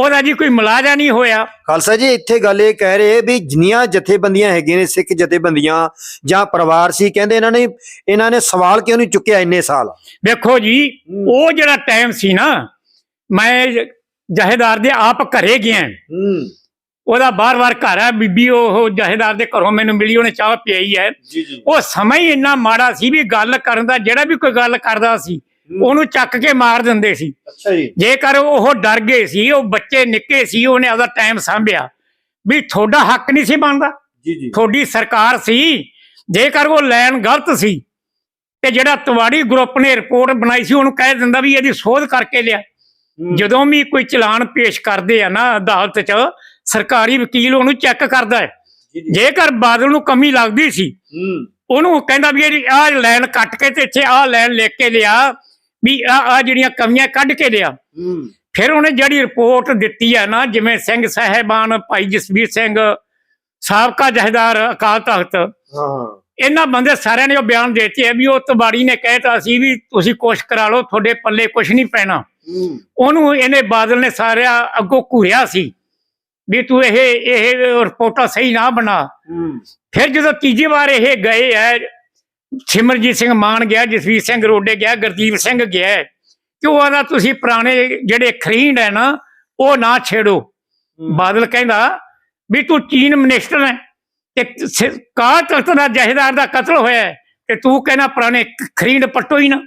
Speaker 1: ਉਹਦਾ ਜੀ ਕੋਈ ਮੁਲਾਜ਼ਾ ਨਹੀਂ ਹੋਇਆ।
Speaker 2: ਖਾਲਸਾ ਜੀ ਇੱਥੇ ਗੱਲ ਇਹ ਕਹਿ ਰਹੇ ਵੀ ਜਿੰਨੀਆਂ ਜਥੇਬੰਦੀਆਂ ਹੈਗੀਆਂ ਨੇ ਸਿੱਖ ਜਥੇਬੰਦੀਆਂ ਜਾਂ ਪਰਿਵਾਰ ਸੀ ਕਹਿੰਦੇ ਇਹਨਾਂ ਨੇ ਇਹਨਾਂ ਨੇ ਸਵਾਲ ਕਿਉਂ ਨਹੀਂ ਚੁੱਕਿਆ ਇੰਨੇ ਸਾਲ?
Speaker 1: ਵੇਖੋ ਜੀ। ਉਹ ਜਿਹੜਾ ਟਾਈਮ ਸੀ ਨਾ ਮੈਂ ਜਹੇਦਾਰ ਦੇ ਆਪ ਘਰੇ ਗਿਆ।
Speaker 2: ਹੂੰ।
Speaker 1: ਉਹਦਾ ਬਾਰ-ਬਾਰ ਘਰ ਹੈ ਬੀਬੀ ਉਹ ਜਹੇਦਾਰ ਦੇ ਘਰੋਂ ਮੈਨੂੰ ਮਿਲੀ ਉਹਨੇ ਚਾਹ ਪਿਆਈ ਹੈ। ਉਹ ਸਮਾਂ ਹੀ ਇੰਨਾ ਮਾੜਾ ਸੀ ਵੀ ਗੱਲ ਕਰਨ ਦਾ ਜਿਹੜਾ ਵੀ ਕੋਈ ਗੱਲ ਕਰਦਾ ਸੀ ਉਹਨੂੰ ਚੱਕ ਕੇ ਮਾਰ ਦਿੰਦੇ ਸੀ।
Speaker 2: ਅੱਛਾ ਜੀ।
Speaker 1: ਜੇਕਰ ਉਹ ਡਰ ਗਏ ਸੀ ਉਹ ਬੱਚੇ ਨਿੱਕੇ ਸੀ ਉਹਨੇ ਆਪਦਾ ਟਾਈਮ ਸਾਂਭਿਆ। ਵੀ ਤੁਹਾਡਾ ਹੱਕ ਨਹੀਂ ਸੀ ਬਣਦਾ।
Speaker 2: ਜੀ ਜੀ।
Speaker 1: ਤੁਹਾਡੀ ਸਰਕਾਰ ਸੀ। ਜੇਕਰ ਉਹ ਲੈਣ ਗਲਤ ਸੀ ਤੇ ਜਿਹੜਾ ਤਵਾੜੀ ਗਰੁੱਪ ਨੇ ਰਿਪੋਰਟ ਬਣਾਈ ਸੀ ਉਹਨੂੰ ਕਹਿ ਦਿੰਦਾ ਵੀ ਇਹਦੀ ਸੋਧ ਕਰਕੇ ਲਿਆ। ਜਦੋਂ ਵੀ ਕੋਈ ਚਲਾਨ ਪੇਸ਼ ਕਰਦੇ ਆ ਨਾ ਅਦਾਲਤ 'ਚ ਸਰਕਾਰੀ ਵਕੀਲ ਉਹਨੂੰ ਚੈੱਕ ਕਰਦਾ ਹੈ। ਜੇਕਰ ਬਾਦਲ ਨੂੰ ਕਮੀ ਲੱਗਦੀ ਸੀ ਉਹਨੂੰ ਕਹਿੰਦਾ ਵੀ ਇਹਦੀ ਆਹ ਲਾਈਨ ਕੱਟ ਕੇ ਤੇ ਇੱਥੇ ਆਹ ਲਾਈਨ ਲਿਖ ਕੇ ਲਿਆ। ਵੀ ਆ ਆ ਜਿਹੜੀਆਂ ਕਮੀਆਂ ਕੱਢ ਕੇ ਲਿਆ
Speaker 2: ਹੂੰ।
Speaker 1: ਫਿਰ ਉਹਨੇ ਜਿਹੜੀ ਰਿਪੋਰਟ ਦਿੱਤੀ ਹੈ ਨਾ ਜਿਵੇਂ ਸਿੰਘ ਸਾਹਿਬਾਨ ਭਾਈ ਜਸਵੀਰ ਸਿੰਘ ਸਾਬਕਾ ਜਹੇਦਾਰ ਅਕਾਲ ਤਖਤ।
Speaker 2: ਹਾਂ।
Speaker 1: ਇਹਨਾਂ ਬੰਦੇ ਸਾਰਿਆਂ ਨੇ ਉਹ ਬਿਆਨ ਦਿੱਤੇ ਆ ਵੀ ਉਹ ਤਬਾੜੀ ਨੇ ਕਹਿਤਾ ਸੀ ਵੀ ਤੁਸੀਂ ਕੁਛ ਕਰਾ ਲਓ ਤੁਹਾਡੇ ਪੱਲੇ ਕੁਛ ਨਹੀਂ ਪੈਣਾ।
Speaker 2: ਹੂੰ।
Speaker 1: ਉਹਨੂੰ ਇਹਨੇ ਬਾਦਲ ਨੇ ਸਾਰਿਆ ਅੱਗੋਂ ਘੂਰਿਆ ਸੀ ਵੀ ਤੂੰ ਇਹ ਇਹ ਰਿਪੋਰਟਾਂ ਸਹੀ ਨਾ ਬਣਾ।
Speaker 2: ਹੂੰ।
Speaker 1: ਫਿਰ ਜਦੋਂ ਤੀਜੀ ਵਾਰ ਇਹ ਗਏ ਹੈ ਸਿਮਰਜੀਤ ਸਿੰਘ ਮਾਨ ਗਿਆ ਜਸਵੀਰ ਸਿੰਘ ਰੋਡੇ ਗਿਆ ਗੁਰਦੀਪ ਸਿੰਘ ਗਿਆ। ਕਿ ਉਹ ਆਦਾ ਤੁਸੀਂ ਪੁਰਾਣੇ ਜਿਹੜੇ ਖਰੀਂਡ ਹੈ ਨਾ ਉਹ ਨਾ ਛੇੜੋ। ਬਾਦਲ ਕਹਿੰਦਾ ਵੀ ਤੂੰ ਚੀਨ ਮਿਨਿਸਟਰ ਹੈ ਤੇ ਕਾਲ ਤਖਤ ਦਾ ਜਹੇਦਾਰ ਦਾ ਕਤਲ ਹੋਇਆ ਹੈ, ਤੇ ਤੂੰ ਕਹਿੰਦਾ ਪੁਰਾਣੇ ਖਰੀਂਡ ਪੱਟੋ ਹੀ ਨਾ।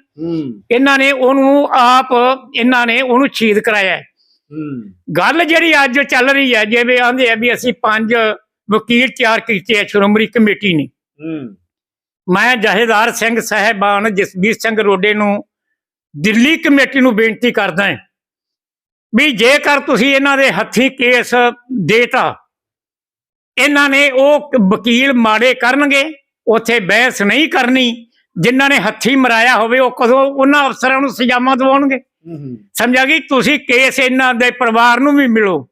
Speaker 1: ਇਹਨਾਂ ਨੇ ਉਹਨੂੰ ਆਪ ਇਹਨਾਂ ਨੇ ਉਹਨੂੰ ਸ਼ਹੀਦ ਕਰਾਇਆ ਗੱਲ ਜਿਹੜੀ ਅੱਜ ਚੱਲ ਰਹੀ ਹੈ ਜਿਵੇਂ ਆਂਦੇ ਆ ਵੀ ਅਸੀਂ ਪੰਜ ਵਕੀਲ ਤਿਆਰ ਕੀਤੇ ਆ ਸ਼੍ਰੋਮਣੀ ਕਮੇਟੀ ਨੇ। ਮੈਂ ਜਹੇਦਾਰ ਸਿੰਘ ਸਾਹਿਬਾਨ ਜਸਬੀਰ ਸਿੰਘ ਰੋਡੇ ਨੂੰ ਦਿੱਲੀ ਕਮੇਟੀ ਨੂੰ ਬੇਨਤੀ ਕਰਦਾ ਹਾਂ ਵੀ ਜੇਕਰ ਤੁਸੀਂ ਇਹਨਾਂ ਦੇ ਹੱਥੀਂ ਕੇਸ ਦੇਤਾ ਇਹਨਾਂ ਨੇ ਉਹ ਵਕੀਲ ਮਾੜੇ ਕਰਨਗੇ ਉਥੇ ਬਹਿਸ ਨਹੀਂ ਕਰਨੀ ਜਿਨ੍ਹਾਂ ਨੇ ਹੱਥੀਂ ਮਰਾਇਆ ਹੋਵੇ ਉਹ ਕਦੋਂ ਉਹਨਾਂ ਅਫਸਰਾਂ ਨੂੰ ਸਜ਼ਾਵਾਂ ਦਿਵਾਉਣਗੇ।
Speaker 2: ਹੂੰ
Speaker 1: ਸਮਝਿਆ ਗਈ ਤੁਸੀਂ ਕੇਸ ਇਹਨਾਂ ਦੇ ਪਰਿਵਾਰ ਨੂੰ ਵੀ ਮਿਲੋ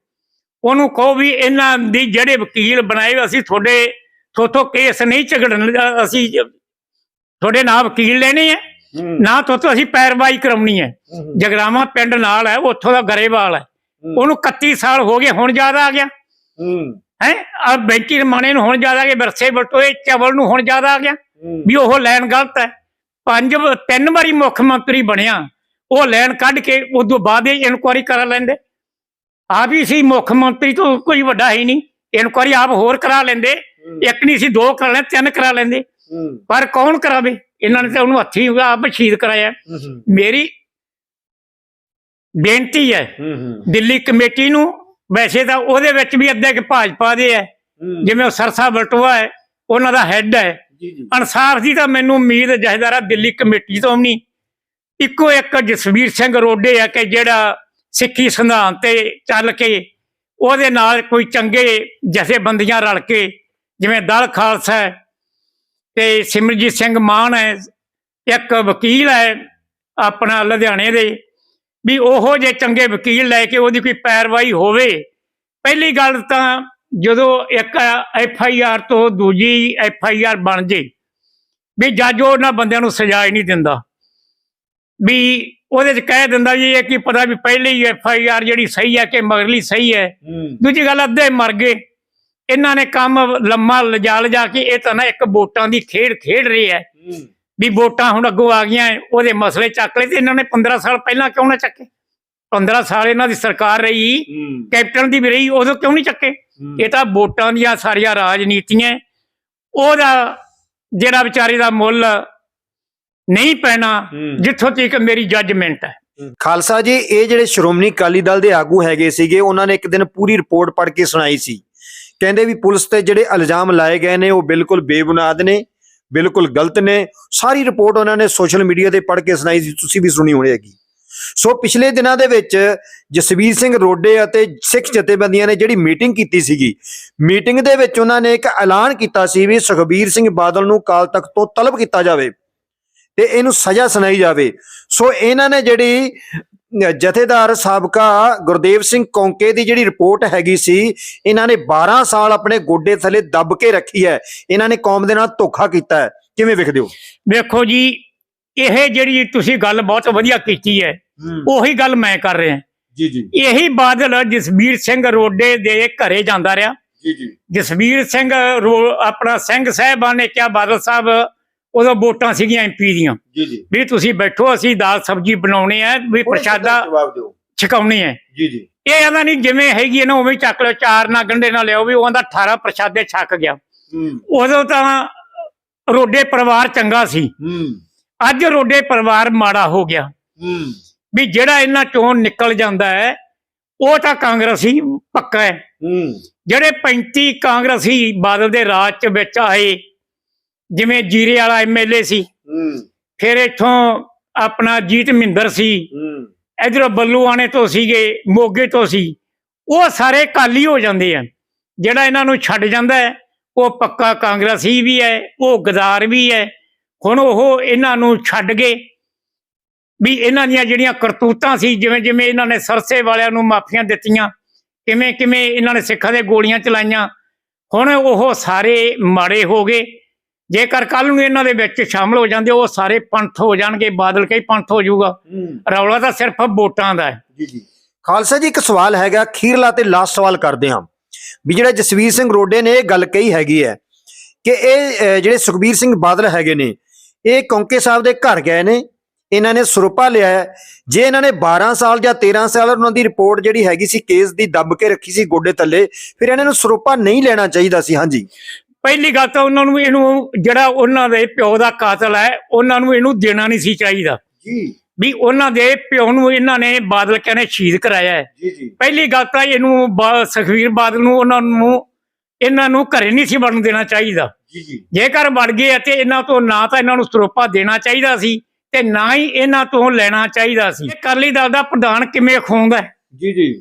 Speaker 1: ਉਹਨੂੰ ਕਹੋ ਵੀ ਇਹਨਾਂ ਦੀ ਜਿਹੜੇ ਵਕੀਲ ਬਣਾਏ ਅਸੀਂ ਤੁਹਾਡੇ ਥੋਥੋਂ ਕੇਸ ਨਹੀਂ ਝਗੜਨ ਅਸੀਂ ਤੁਹਾਡੇ ਨਾਲ ਵਕੀਲ ਲੈਣੇ ਆ। ਨਾ ਥੋਥੋਂ ਅਸੀਂ ਪੈਰਵਾਈ ਕਰਾਉਣੀ ਹੈ। ਜਗਰਾਵਾ ਪਿੰਡ ਨਾਲ ਹੈ ਉੱਥੋਂ ਦਾ ਗਰੇਵਾਲ ਹੈ। ਉਹਨੂੰ 31 ਸਾਲ ਹੋ ਗਏ ਹੁਣ ਜ਼ਿਆਦਾ ਆ ਗਿਆ।
Speaker 2: ਹੂੰ।
Speaker 1: ਆ ਬੈਂਕੀ ਰਮਾਣੇ ਨੂੰ ਹੁਣ ਜ਼ਿਆਦਾ ਆ ਗਿਆ ਵਿਰਸੇ ਬਟੋਏ ਚਵਲ ਨੂੰ ਹੁਣ ਜ਼ਿਆਦਾ ਆ ਗਿਆ। ਵੀ ਉਹ ਲੈਣ ਗਲਤ ਹੈ ਪੰਜ ਤਿੰਨ ਵਾਰੀ ਮੁੱਖ ਮੰਤਰੀ ਬਣਿਆ। ਉਹ ਲੈਣ ਕੱਢ ਕੇ ਉਦੋਂ ਬਾਅਦ ਹੀ ਇਨਕੁਆਰੀ ਕਰਾ ਲੈਂਦੇ। ਆ ਵੀ ਸੀ ਮੁੱਖ ਮੰਤਰੀ ਤੋਂ ਕੋਈ ਵੱਡਾ ਹੀ ਨਹੀਂ। ਇਨਕੁਆਰੀ ਆਪ ਹੋਰ ਕਰਾ ਲੈਂਦੇ। ਇੱਕ ਨਹੀਂ ਸੀ ਦੋ ਕਰਾ ਲੈਂਦੇ ਤਿੰਨ ਕਰਾ ਲੈਂਦੇ। ਪਰ ਕੌਣ ਕਰਾਵੇ? ਇਹਨਾਂ ਨੇ ਤਾਂ ਉਹਨੂੰ ਹੱਥੀਂ ਆਪ ਸ਼ਹੀਦ ਕਰਾਇਆ। ਮੇਰੀ ਬੇਨਤੀ ਹੈ ਦਿੱਲੀ ਕਮੇਟੀ ਨੂੰ ਵੈਸੇ ਤਾਂ ਉਹਦੇ ਵਿੱਚ ਵੀ ਅੱਧੇ ਕਿ ਭਾਜਪਾ ਦੇ ਹੈ। ਜਿਵੇਂ ਉਹ ਸਰਸਾ ਬਲਟੋਆ ਹੈ ਉਹਨਾਂ ਦਾ ਹੈੱਡ ਹੈ। ਅਨਸਾਰ ਦੀ ਤਾਂ ਮੈਨੂੰ ਉਮੀਦ ਜਹੇਦਾਰਾ ਦਿੱਲੀ ਕਮੇਟੀ ਤੋਂ ਨਹੀਂ। ਇੱਕੋ ਇੱਕ ਜਸਵੀਰ ਸਿੰਘ ਰੋਡੇ ਆ ਕਿ ਜਿਹੜਾ ਸਿੱਖੀ ਸਿਧਾਂਤ ਤੇ ਚੱਲ ਕੇ ਉਹਦੇ ਨਾਲ ਕੋਈ ਚੰਗੇ ਜਥੇਬੰਦੀਆਂ ਰਲ ਕੇ ਜਿਵੇਂ ਦਲ ਖਾਲਸਾ ਹੈ ਤੇ ਸਿਮਰਜੀਤ ਸਿੰਘ ਮਾਨ ਹੈ ਇੱਕ ਵਕੀਲ ਹੈ ਆਪਣਾ ਲੁਧਿਆਣੇ ਦੇ ਵੀ ਉਹੋ ਜੇ ਚੰਗੇ ਵਕੀਲ ਲੈ ਕੇ ਉਹਦੀ ਕੋਈ ਪੈਰਵਾਈ ਹੋਵੇ। ਪਹਿਲੀ ਗੱਲ ਤਾਂ ਜਦੋਂ ਇੱਕ ਐਫ ਆਈ ਆਰ ਤੋਂ ਦੂਜੀ ਐਫ ਆਈ ਆਰ ਬਣ ਜੇ ਵੀ ਜੱਜ ਉਹਨਾਂ ਬੰਦਿਆਂ ਨੂੰ ਸਜ਼ਾ ਹੀ ਨਹੀਂ ਦਿੰਦਾ। ਵੀ ਉਹਦੇ ਚ ਕਹਿ ਦਿੰਦਾ ਜੀ ਇਹ ਕੀ ਪਤਾ ਵੀ ਪਹਿਲੀ ਐਫ ਆਈ ਆਰ ਜਿਹੜੀ ਸਹੀ ਹੈ ਕਿ ਮਗਰਲੀ ਸਹੀ ਹੈ। ਦੂਜੀ ਗੱਲ ਅੱਧੇ ਮਰ ਗਏ। ਇਹਨਾਂ ਨੇ ਕੰਮ ਲੰਮਾ ਲਿਜਾ ਲਿਜਾ ਕੇ ਇਹ ਤਾਂ ਨਾ ਇੱਕ ਵੋਟਾਂ ਦੀ ਖੇਡ ਖੇਡ ਰਹੀ ਹੈ। ਵੀ ਵੋਟਾਂ ਹੁਣ ਅੱਗੋਂ ਆ ਗਈਆਂ ਉਹਦੇ ਮਸਲੇ ਚੱਕ ਲਏ ਤੇ ਇਹਨਾਂ ਨੇ 15 ਸਾਲ ਪਹਿਲਾਂ ਕਿਉਂ ਨਾ ਚੱਕੇ? 15 ਸਾਲ ਇਹਨਾਂ ਦੀ ਸਰਕਾਰ ਰਹੀ ਕੈਪਟਨ ਦੀ ਵੀ ਰਹੀ ਉਦੋਂ ਕਿਉਂ ਨਹੀਂ ਚੱਕੇ? ਇਹ ਤਾਂ ਵੋਟਾਂ ਦੀਆਂ ਸਾਰੀਆਂ ਰਾਜਨੀਤੀਆਂ ਉਹਦਾ ਜਿਹੜਾ ਵਿਚਾਰੇ ਦਾ ਮੁੱਲ ਨਹੀਂ ਪੈਣਾ ਜਿੱਥੋਂ ਤੱਕ ਮੇਰੀ ਜੱਜਮੈਂਟ ਹੈ।
Speaker 2: ਖਾਲਸਾ ਜੀ ਇਹ ਜਿਹੜੇ ਸ਼੍ਰੋਮਣੀ ਅਕਾਲੀ ਦਲ ਦੇ ਆਗੂ ਹੈਗੇ ਸੀਗੇ ਉਹਨਾਂ ਨੇ ਇੱਕ ਦਿਨ ਪੂਰੀ ਰਿਪੋਰਟ ਪੜ੍ਹ ਕੇ ਸੁਣਾਈ ਸੀ। ਕਹਿੰਦੇ ਵੀ ਪੁਲਿਸ ਤੇ ਜਿਹੜੇ ਇਲਜ਼ਾਮ ਲਾਏ ਗਏ ਨੇ, ਉਹ ਬਿਲਕੁਲ ਬੇਬੁਨਿਆਦ ਨੇ, ਬਿਲਕੁਲ ਗਲਤ ਨੇ। ਸਾਰੀ ਰਿਪੋਰਟ ਉਹਨਾਂ ਨੇ ਸੋਸ਼ਲ ਮੀਡੀਆ ਤੇ ਪੜ੍ਹ ਕੇ ਸੁਣਾਈ ਸੀ, ਤੁਸੀਂ ਵੀ ਸੁਣੀ ਹੋਣੀ ਹੈਗੀ। ਸੋ ਪਿਛਲੇ ਦਿਨਾਂ ਦੇ ਵਿੱਚ ਜਸਵੀਰ ਸਿੰਘ ਰੋਡੇ ਅਤੇ ਸਿੱਖ ਜਥੇਬੰਦੀਆਂ ਨੇ ਜਿਹੜੀ ਮੀਟਿੰਗ ਕੀਤੀ ਸੀਗੀ, ਮੀਟਿੰਗ ਦੇ ਵਿੱਚ ਉਹਨਾਂ ਨੇ ਇੱਕ ਐਲਾਨ ਕੀਤਾ ਸੀ ਵੀ ਸੁਖਬੀਰ ਸਿੰਘ ਬਾਦਲ ਨੂੰ ਕਾਲ ਤੱਕ ਤੋਂ ਤਲਬ ਕੀਤਾ ਜਾਵੇ ਤੇ ਇਹਨੂੰ ਸਜ਼ਾ ਸੁਣਾਈ ਜਾਵੇ। ਸੋ ਇਹਨਾਂ ਨੇ ਜਿਹੜੀ ਜਥੇਦਾਰ ਸਾਬਕਾ ਗੁਰਦੇਵ ਸਿੰਘ ਕੌਂਕੇ ਦੀ ਜਿਹੜੀ ਰਿਪੋਰਟ ਹੈਗੀ ਸੀ ਇਹਨਾਂ ਨੇ 12 ਸਾਲ ਆਪਣੇ ਗੋਡੇ ਥੱਲੇ ਦੱਬ ਕੇ ਰੱਖੀ ਹੈ। ਇਹਨਾਂ ਨੇ ਕੌਮ ਦੇ ਨਾਲ ਧੋਖਾ ਕੀਤਾ ਹੈ। ਕਿਵੇਂ ਵੇਖਦੇ ਹੋ?
Speaker 1: ਵੇਖੋ ਜੀ ਇਹ ਜਿਹੜੀ ਤੁਸੀਂ ਗੱਲ ਬਹੁਤ ਵਧੀਆ ਕੀਤੀ ਹੈ ਉਹੀ ਗੱਲ ਮੈਂ ਕਰ ਰਿਹਾ।
Speaker 2: ਜੀ ਜੀ।
Speaker 1: ਇਹੀ ਬਾਦਲ ਜਸਵੀਰ ਸਿੰਘ ਰੋਡੇ ਦੇ ਘਰੇ ਜਾਂਦਾ ਰਿਹਾ।
Speaker 2: ਜੀ ਜੀ।
Speaker 1: ਜਸਵੀਰ ਸਿੰਘ ਆਪਣਾ ਸਿੰਘ ਸਾਹਿਬਾਨ ਨੇ ਕਿਹਾ ਬਾਦਲ ਸਾਹਿਬ ਉਦੋਂ ਵੋਟਾਂ ਸੀਗੀਆਂ ਐਮਪੀ ਦੀਆਂ।
Speaker 2: ਜੀ ਜੀ।
Speaker 1: ਵੀ ਤੁਸੀਂ ਬੈਠੋ ਅਸੀਂ ਦਾਲ ਸਬਜੀ ਬਣਾਉਣੇ ਆ ਵੀ ਪ੍ਰਸ਼ਾਦਾ
Speaker 2: ਜਵਾਬ ਦਿਓ।
Speaker 1: ਛਕਾਉਣੀ ਹੈ।
Speaker 2: ਜੀ ਜੀ।
Speaker 1: ਇਹ ਆਂਦਾ ਨਹੀਂ ਜਿਵੇਂ ਹੈਗੀ ਨਾ ਉਵੇਂ ਚੱਕ ਲਿਓ ਚਾਰ ਨਾ ਗੰਡੇ ਨਾ ਲਿਓ ਵੀ ਉਹ ਆਂਦਾ 18 ਪ੍ਰਸ਼ਾਦੇ ਛਕ ਗਿਆ। ਉਦੋਂ ਤਾਂ ਰੋਡੇ ਪਰਿਵਾਰ ਚੰਗਾ ਸੀ। ਅੱਜ ਰੋਡੇ ਪਰਿਵਾਰ ਮਾੜਾ ਹੋ ਗਿਆ। ਵੀ ਜਿਹੜਾ ਇਹਨਾਂ ਚੋਂ ਨਿਕਲ ਜਾਂਦਾ ਹੈ ਉਹ ਤਾਂ ਕਾਂਗਰਸੀ ਪੱਕਾ ਹੈ।
Speaker 2: ਹੂੰ।
Speaker 1: ਜਿਹੜੇ 35 ਕਾਂਗਰਸੀ ਬਾਦਲ ਦੇ ਰਾਜ ਚ ਵਿੱਚ ਆਏ ਜਿਵੇਂ ਜੀਰੇ ਵਾਲਾ ਐਮਐਲਏ ਸੀ ਫਿਰ ਇੱਥੋਂ ਆਪਣਾ ਜੀਤ ਮਹਿੰਦਰ ਸੀ ਇਧਰੋਂ ਬੱਲੂਆਣੇ ਤੋਂ ਸੀਗੇ ਮੋਗੇ ਤੋਂ ਸੀ। ਉਹ ਸਾਰੇ ਕਾਲੀ ਹੋ ਜਾਂਦੇ ਆ। ਜਿਹੜਾ ਇਹਨਾਂ ਨੂੰ ਛੱਡ ਜਾਂਦਾ ਉਹ ਪੱਕਾ ਕਾਂਗਰਸੀ ਵੀ ਹੈ ਉਹ ਗਦਾਰ ਵੀ ਹੈ। ਹੁਣ ਉਹ ਇਹਨਾਂ ਨੂੰ ਛੱਡ ਗਏ। ਵੀ ਇਹਨਾਂ ਦੀਆਂ ਜਿਹੜੀਆਂ ਕਰਤੂਤਾਂ ਸੀ ਜਿਵੇਂ ਜਿਵੇਂ ਇਹਨਾਂ ਨੇ ਸਰਸੇ ਵਾਲਿਆਂ ਨੂੰ ਮਾਫੀਆਂ ਦਿੱਤੀਆਂ ਕਿਵੇਂ ਕਿਵੇਂ ਇਹਨਾਂ ਨੇ ਸਿੱਖਾਂ ਦੇ ਗੋਲੀਆਂ ਚਲਾਈਆਂ। ਹੁਣ ਉਹ ਸਾਰੇ ਮਾੜੇ ਹੋ ਗਏ। ਜੇਕਰ ਕੱਲ ਨੂੰ ਇਹਨਾਂ ਦੇ ਵਿੱਚ ਸ਼ਾਮਲ ਹੋ ਜਾਂਦੇ ਉਹ ਸਾਰੇ ਪੰਥ ਹੋ ਜਾਣਗੇ ਬਾਦਲ ਕਈ ਪੰਥ ਹੋ ਜਾਊਗਾ। ਰੌਲਾ ਤਾਂ ਸਿਰਫ ਵੋਟਾਂ ਦਾ ਹੈ।
Speaker 2: ਜੀ ਜੀ। ਖਾਲਸਾ ਜੀ ਇੱਕ ਸਵਾਲ ਹੈਗਾ ਖੀਰਲਾ ਤੇ ਲਾਸਟ ਸਵਾਲ ਕਰਦੇ ਹਾਂ। ਵੀ ਜਿਹੜਾ ਜਸਵੀਰ ਸਿੰਘ ਰੋਡੇ ਨੇ ਇਹ ਗੱਲ ਕਹੀ ਹੈਗੀ ਹੈ ਕਿ ਇਹ ਜਿਹੜੇ ਸੁਖਬੀਰ ਸਿੰਘ ਬਾਦਲ ਹੈਗੇ ਨੇ ਇਹ ਕੌਂਕੇ ਸਾਹਿਬ ਦੇ ਘਰ ਗਏ ਨੇ। ਇਹਨਾਂ ਨੇ ਸਰੂਪਾ ਲਿਆ ਹੈ। ਜੇ ਇਹਨਾਂ ਨੇ 12 ਸਾਲ ਜਾਂ 13 ਸਾਲ ਉਹਨਾਂ ਦੀ ਰਿਪੋਰਟ ਜਿਹੜੀ ਹੈਗੀ ਸੀ ਕੇਸ ਦੀ ਦੱਬ ਕੇ ਰੱਖੀ ਸੀ ਗੋਡੇ ਥੱਲੇ ਫਿਰ ਇਹਨਾਂ ਨੂੰ ਸਰੂਪਾ ਨਹੀਂ ਲੈਣਾ ਚਾਹੀਦਾ ਸੀ। ਹਾਂਜੀ।
Speaker 1: ਪਹਿਲੀ ਗੱਲ ਤਾਂ ਉਹਨਾਂ ਨੂੰ ਇਹਨੂੰ ਜਿਹੜਾ ਉਹਨਾਂ ਦੇ ਪਿਓ ਦਾ ਕਾਤਲ ਹੈ ਉਹਨਾਂ ਨੂੰ ਇਹਨੂੰ ਦੇਣਾ ਨਹੀਂ ਸੀ ਚਾਹੀਦਾ।
Speaker 2: ਜੀ।
Speaker 1: ਵੀ ਉਹਨਾਂ ਦੇ ਪਿਓ ਨੂੰ ਇਹਨਾਂ ਨੇ ਬਾਦਲ ਕਹਿੰਦੇ ਸ਼ਹੀਦ ਕਰਾਇਆ ਹੈ।
Speaker 2: ਜੀ ਜੀ।
Speaker 1: ਪਹਿਲੀ ਗੱਲ ਤਾਂ ਇਹਨੂੰ ਸੁਖਬੀਰ ਬਾਦਲ ਨੂੰ ਉਹਨਾਂ ਨੂੰ ਇਹਨਾਂ ਨੂੰ ਘਰੇ ਨਹੀਂ ਸੀ ਵੜਨ ਦੇਣਾ ਚਾਹੀਦਾ।
Speaker 2: ਜੀ ਜੀ।
Speaker 1: ਜੇਕਰ ਵੜ ਗਏ ਅਤੇ ਇਹਨਾਂ ਤੋਂ ਨਾ ਤਾਂ ਇਹਨਾਂ ਨੂੰ ਸਰੋਪਾ ਦੇਣਾ ਚਾਹੀਦਾ ਸੀ ਤੇ ਨਾ ਹੀ ਇਹਨਾਂ ਤੋਂ ਲੈਣਾ ਚਾਹੀਦਾ ਸੀ। ਅਕਾਲੀ ਦਲ ਦਾ ਪ੍ਰਧਾਨ ਕਿਵੇਂ ਖੋਂਦਾ
Speaker 2: ਜੀ ਜੀ।